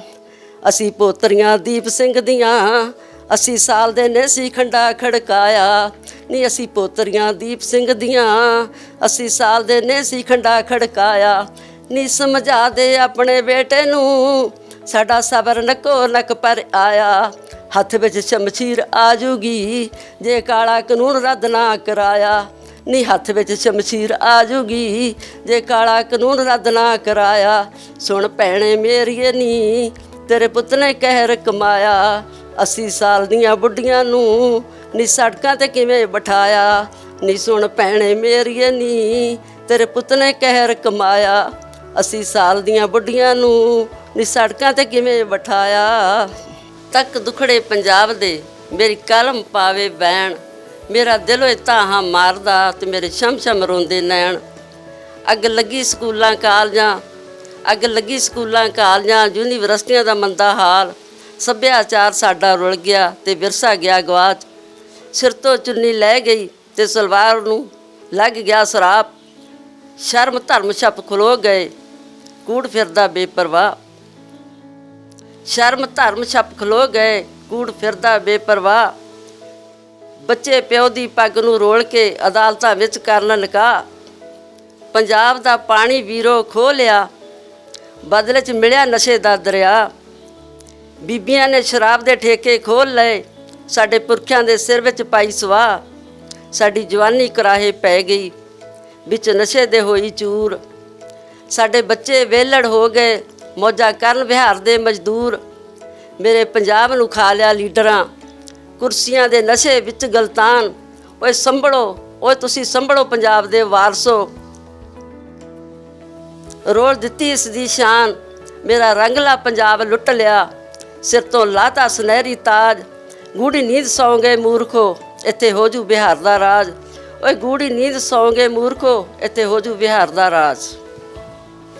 [SPEAKER 2] ਅਸੀਂ ਪੋਤਰੀਆਂ ਦੀਪ ਸਿੰਘ ਦੀਆਂ 80 ਸਾਲ ਦੇ ਨੇ ਸੀ ਖੰਡਾ ਖੜਕਾਇਆ। ਨੀ ਅਸੀਂ ਪੋਤਰੀਆਂ ਦੀਪ ਸਿੰਘ ਦੀਆਂ 80 ਸਾਲ ਦੇ ਨੇ ਸੀ ਖੰਡਾ ਖੜਕਾਇਆ। ਨੀ ਸਮਝਾ ਦੇ ਆਪਣੇ ਬੇਟੇ ਨੂੰ, ਸਾਡਾ ਸਬਰ ਨਕੋ ਨਕ ਪਰ ਆਇਆ। ਹੱਥ ਵਿੱਚ ਸ਼ਮਸ਼ੀਰ ਆ ਜੂਗੀ। ਜੇ ਕਾਲਾ ਕਾਨੂੰਨ ਰੱਦ ਨਾ ਕਰਾਇਆ, ਨੀ ਹੱਥ ਵਿੱਚ ਸ਼ਮਸ਼ੀਰ ਆ ਜੂਗੀ। ਜੇ ਕਾਲਾ ਕਾਨੂੰਨ ਰੱਦ ਨਾ ਕਰਾਇਆ, ਸੁਣ ਭੈਣੇ ਮੇਰੀਏ ਨੀ, ਤੇਰੇ ਪੁੱਤ ਨੇ ਕਹਿਰ ਕਮਾਇਆ। 80 ਸਾਲ ਦੀਆਂ ਬੁੱਢੀਆਂ ਨੂੰ ਨੀ ਸੜਕਾਂ ਤੇ ਕਿਵੇਂ ਬਿਠਾਇਆ, ਨੀ ਸੁਣ ਭੈਣੇ ਮੇਰੀਏ ਨੀ, ਤੇਰੇ ਪੁੱਤ ਨੇ ਕਹਿਰ ਕਮਾਇਆ। 80 ਸਾਲ ਦੀਆਂ ਬੁੱਢੀਆਂ ਨੂੰ ਨੀ ਸੜਕਾਂ ਤੇ ਕਿਵੇਂ ਬਿਠਾਇਆ। ਤੱਕ ਦੁਖੜੇ ਪੰਜਾਬ ਦੇ। ਮੇਰੀ ਕਲਮ ਪਾਵੇ ਬੈਣ। ਮੇਰਾ ਦਿਲ ਹੋਏ ਤਾਹਾਂ ਮਾਰਦਾ ਤੇ ਮੇਰੇ ਸ਼ਮ ਰੋਂਦੇ ਨੈਣ। ਅੱਗ ਲੱਗੀ ਸਕੂਲਾਂ, ਕਾਲਜਾਂ। ਅੱਗ ਲੱਗੀ ਸਕੂਲਾਂ, ਕਾਲਜਾਂ। ਯੂਨੀਵਰਸਿਟੀਆਂ ਦਾ ਮੰਦਾ ਹਾਲ। ਸੱਭਿਆਚਾਰ ਸਾਡਾ ਰੁਲ ਗਿਆ ਤੇ ਵਿਰਸਾ ਗਿਆ ਗਵਾਚ। ਸਿਰ ਤੋਂ ਚੁੰਨੀ ਲੈ ਗਈ ਤੇ ਸਲਵਾਰ ਨੂੰ ਲੱਗ ਗਿਆ ਸਰਾਪ। ਸ਼ਰਮ ਧਰਮ ਛੱਪ ਖਲੋ ਗਏ। ਕੂੜ ਫਿਰਦਾ ਬੇਪਰਵਾਹ। ਸ਼ਰਮ ਧਰਮ ਛੱਪ ਖਲੋ ਗਏ, ਕੂੜ ਫਿਰਦਾ ਬੇਪਰਵਾਹ। ਬੱਚੇ ਪਿਓ ਦੀ ਪੱਗ ਨੂੰ ਰੋਲ ਕੇ ਅਦਾਲਤਾਂ ਵਿੱਚ ਕਰਨ ਨਿਕਾਹ। ਪੰਜਾਬ ਦਾ ਪਾਣੀ ਵੀਰੋ ਖੋਹ ਲਿਆ, ਬਦਲੇ 'ਚ ਮਿਲਿਆ ਨਸ਼ੇ ਦਾ ਦਰਿਆ। ਬੀਬੀਆਂ ਨੇ ਸ਼ਰਾਬ ਦੇ ਠੇਕੇ ਖੋਲ ਲਏ, ਸਾਡੇ ਪੁਰਖਿਆਂ ਦੇ ਸਿਰ ਵਿੱਚ ਪਾਈ ਸਵਾਹ ਸਾਡੀ ਜਵਾਨੀ ਕਰਾਹੇ ਪੈ ਗਈ, ਵਿੱਚ ਨਸ਼ੇ ਦੇ ਹੋਈ ਚੂਰ। ਸਾਡੇ ਬੱਚੇ ਵੇਲੜ ਹੋ ਗਏ ਮੌਜਾਂ ਕਰਨ ਵਿਹਾਰ ਦੇ ਮਜ਼ਦੂਰ। ਮੇਰੇ ਪੰਜਾਬ ਨੂੰ ਖਾ ਲਿਆ ਲੀਡਰਾਂ। ਕੁਰਸੀਆਂ ਦੇ ਨਸ਼ੇ ਵਿੱਚ ਗਲਤਾਨ। ਓਏ ਸੰਭੜੋ ਓਏ ਤੁਸੀਂ ਸੰਭੜੋ ਪੰਜਾਬ ਦੇ ਵਾਰਸੋ। ਰੋਲ ਦਿੱਤੀ ਇਸ ਦੀ ਸ਼ਾਨ। ਮੇਰਾ ਰੰਗਲਾ ਪੰਜਾਬ ਲੁੱਟ ਲਿਆ। ਸਿਰ ਤੋਂ ਲਾਤਾ ਸੁਨਹਿਰੀ ਤਾਜ। ਗੂੜੀ ਨੀਂਦ ਸੌਂਗੇ ਮੂਰਖੋ, ਇੱਥੇ ਹੋ ਜੂ ਬਿਹਾਰ ਦਾ ਰਾਜ। ਓਏ ਗੂੜੀ ਨੀਂਦ ਸੌਂਗੇ ਮੂਰਖੋ, ਇੱਥੇ ਹੋ ਜੂ ਬਿਹਾਰ ਦਾ ਰਾਜ।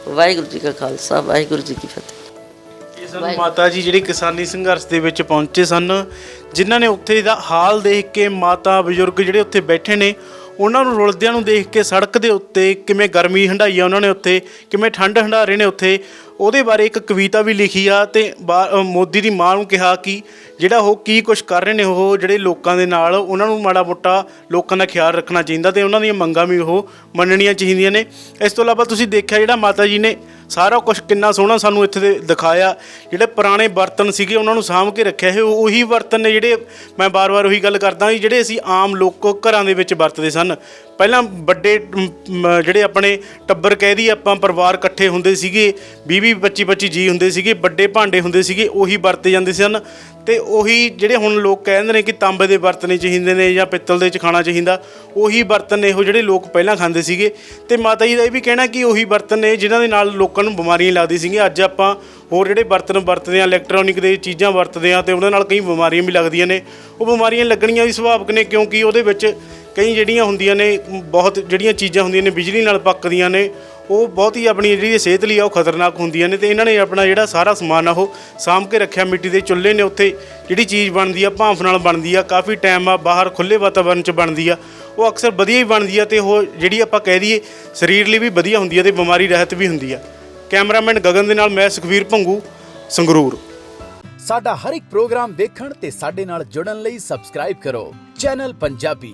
[SPEAKER 2] ਵਾਹਿਗੁਰੂ ਜੀ ਕਾ ਖਾਲਸਾ, ਵਾਹਿਗੁਰੂ ਜੀ ਕੀ ਫਤਿਹ।
[SPEAKER 1] ਇਹ ਸਾਨੂੰ ਮਾਤਾ ਜੀ ਜਿਹੜੀ ਕਿਸਾਨੀ ਸੰਘਰਸ਼ ਦੇ ਵਿੱਚ ਪਹੁੰਚੇ ਸਨ, ਜਿਨ੍ਹਾਂ ਨੇ ਉੱਥੇ ਦਾ ਹਾਲ ਦੇਖ ਕੇ ਮਾਤਾ ਬਜ਼ੁਰਗ ਜਿਹੜੇ ਉੱਥੇ ਬੈਠੇ ਨੇ ਉਹਨਾਂ ਨੂੰ ਰੁਲਦਿਆਂ ਨੂੰ ਦੇਖ ਕੇ ਸੜਕ ਦੇ ਉੱਤੇ ਕਿਵੇਂ ਗਰਮੀ ਹੰਡਾਈ ਆ ਉਹਨਾਂ ਨੇ ਉੱਥੇ, ਕਿਵੇਂ ਠੰਡ ਹੰਡਾ ਰਹੇ ਨੇ ਉੱਥੇ, ਉਹਦੇ ਬਾਰੇ ਇੱਕ ਕਵਿਤਾ ਵੀ ਲਿਖੀ ਆ ਤੇ ਬਾ- ਮੋਦੀ ਦੀ ਮਾਂ ਨੂੰ ਕਿਹਾ ਕਿ ਜਿਹੜਾ ਉਹ ਕੀ ਕੁਝ ਕਰ ਰਹੇ ਨੇ ਉਹ ਜਿਹੜੇ ਲੋਕਾਂ ਦੇ ਨਾਲ, ਉਹਨਾਂ ਨੂੰ ਮਾੜਾ ਮੋਟਾ ਲੋਕਾਂ ਦਾ ਖਿਆਲ ਰੱਖਣਾ ਚਾਹੀਦਾ ਤੇ ਉਹਨਾਂ ਦੀਆਂ ਮੰਗਾਂ ਵੀ ਉਹ ਮੰਨਣੀਆਂ ਚਾਹੀਦੀਆਂ ਨੇ। ਇਸ ਤੋਂ ਇਲਾਵਾ ਤੁਸੀਂ ਦੇਖਿਆ ਜਿਹੜਾ ਮਾਤਾ ਜੀ ਨੇ ਸਾਰਾ ਕੁਝ ਕਿੰਨਾ ਸੋਹਣਾ ਸਾਨੂੰ ਇੱਥੇ ਦੇ ਦਿਖਾਇਆ। ਜਿਹੜੇ ਪੁਰਾਣੇ ਬਰਤਨ ਸੀਗੇ ਉਹਨਾਂ ਨੂੰ ਸਾਂਭ ਕੇ ਰੱਖਿਆ ਹੈ ਉਹ- ਉਹੀ ਬਰਤਨ ਨੇ ਜਿਹੜੇ ਮੈਂ ਬਾਰ-ਬਾਰ ਉਹੀ ਗੱਲ ਕਰਦਾ ਵੀ ਜਿਹੜੇ ਅਸੀਂ ਆਮ ਲੋਕ ਘਰਾਂ ਦੇ ਵਿੱਚ ਵਰਤਦੇ ਸਨ। ਪਹਿਲਾਂ ਵੱਡੇ ਮ, ਮ, ਜਿਹੜੇ ਆਪਣੇ ਟੱਬਰ ਕਹਿ ਦੀ ਆਪਾਂ ਪਰਿਵਾਰ ਇਕੱਠੇ ਹੁੰਦੇ ਸੀਗੇ 20 25 25 ਜੀ ਹੁੰਦੇ ਸੀਗੇ ਵੱਡੇ ਭਾਂਡੇ ਹੁੰਦੇ ਸੀਗੇ ਉਹੀ ਵਰਤੇ ਜਾਂਦੇ ਸਨ। ਤੇ ਉਹੀ ਜਿਹੜੇ ਹੁਣ ਲੋਕ ਕਹਿੰਦੇ ਨੇ ਕਿ ਤਾਂਬੇ ਦੇ ਬਰਤਨ ਚਾਹੀਦੇ ਨੇ ਜਾਂ ਪਿੱਤਲ ਦੇ ਚ ਖਾਣਾ ਚਾਹੀਦਾ ਉਹੀ ਬਰਤਨ ਨੇ ਉਹ ਜਿਹੜੇ ਲੋਕ ਪਹਿਲਾਂ ਖਾਂਦੇ ਸੀਗੇ। ਤੇ ਮਾਤਾ ਜੀ ਦਾ ਇਹ ਵੀ ਕਹਿਣਾ ਕਿ ਉਹੀ ਬਰਤਨ ਨੇ ਜਿਨ੍ਹਾਂ ਦੇ ਨਾਲ ਲੋਕਾਂ ਨੂੰ ਬਿਮਾਰੀਆਂ ਲੱਗਦੀ ਸੀਗੀਆਂ। ਅੱਜ ਆਪਾਂ ਹੋਰ ਜਿਹੜੇ ਬਰਤਨ ਵਰਤਦੇ ਆ ਇਲੈਕਟ੍ਰੋਨਿਕ ਦੇ ਚੀਜ਼ਾਂ ਵਰਤਦੇ ਆ ਤੇ ਉਹਨਾਂ ਨਾਲ ਕਈ ਬਿਮਾਰੀਆਂ ਵੀ ਲੱਗਦੀਆਂ ਨੇ। ਉਹ ਬਿਮਾਰੀਆਂ ਲੱਗਣੀਆਂ ਵੀ ਸੁਭਾਵਿਕ ਨੇ ਕਿਉਂਕਿ ਉਹਦੇ ਵਿੱਚ ਕਈ ਜਿਹੜੀਆਂ ਹੁੰਦੀਆਂ ਨੇ, ਬਹੁਤ ਜਿਹੜੀਆਂ ਚੀਜ਼ਾਂ ਹੁੰਦੀਆਂ ਨੇ, ਬਿਜਲੀ ਨਾਲ ਪੱਕਦੀਆਂ ਨੇ, ਉਹ ਬਹੁਤ ਹੀ ਆਪਣੀ ਜਿਹੜੀ ਸਿਹਤ ਲਈ ਆ ਉਹ ਖਤਰਨਾਕ ਹੁੰਦੀਆਂ ਨੇ ਤੇ ਇਹਨਾਂ ਨੇ ਆਪਣਾ ਜਿਹੜਾ ਸਾਰਾ ਸਮਾਨ ਆ, ਉਹ ਸਾਂਭ ਕੇ ਰੱਖਿਆ ਮਿੱਟੀ ਦੇ ਚੁੱਲ੍ਹੇ ਨੇ ਉੱਥੇ, ਜਿਹੜੀ ਚੀਜ਼ ਬਣਦੀ ਆ, ਭਾਂਫ ਨਾਲ ਬਣਦੀ ਆ, ਕਾਫੀ ਟਾਈਮ ਆ, ਬਾਹਰ ਖੁੱਲੇ ਵਾਤਾਵਰਣ 'ਚ ਬਣਦੀ ਆ, ਉਹ ਅਕਸਰ ਵਧੀਆ ਹੀ ਬਣਦੀ ਆ ਤੇ ਉਹ ਜਿਹੜੀ ਆਪਾਂ ਕਹਿ ਦਈਏ, ਸਰੀਰ ਲਈ ਵੀ ਵਧੀਆ ਹੁੰਦੀ ਆ ਤੇ ਬਿਮਾਰੀ ਰਹਿਤ ਵੀ ਹੁੰਦੀ ਆ। ਕੈਮਰਾਮੈਨ ਗਗਨ ਦੇ ਨਾਲ ਮੈਂ ਸੁਖਵੀਰ ਭੰਗੂ, ਸੰਗਰੂਰ।
[SPEAKER 5] ਸਾਡਾ ਹਰ ਇੱਕ ਪ੍ਰੋਗਰਾਮ ਦੇਖਣ ਤੇ ਸਾਡੇ ਨਾਲ ਜੁੜਨ ਲਈ ਸਬਸਕ੍ਰਾਈਬ ਕਰੋ। ਚੈਨਲ ਪੰਜਾਬੀ।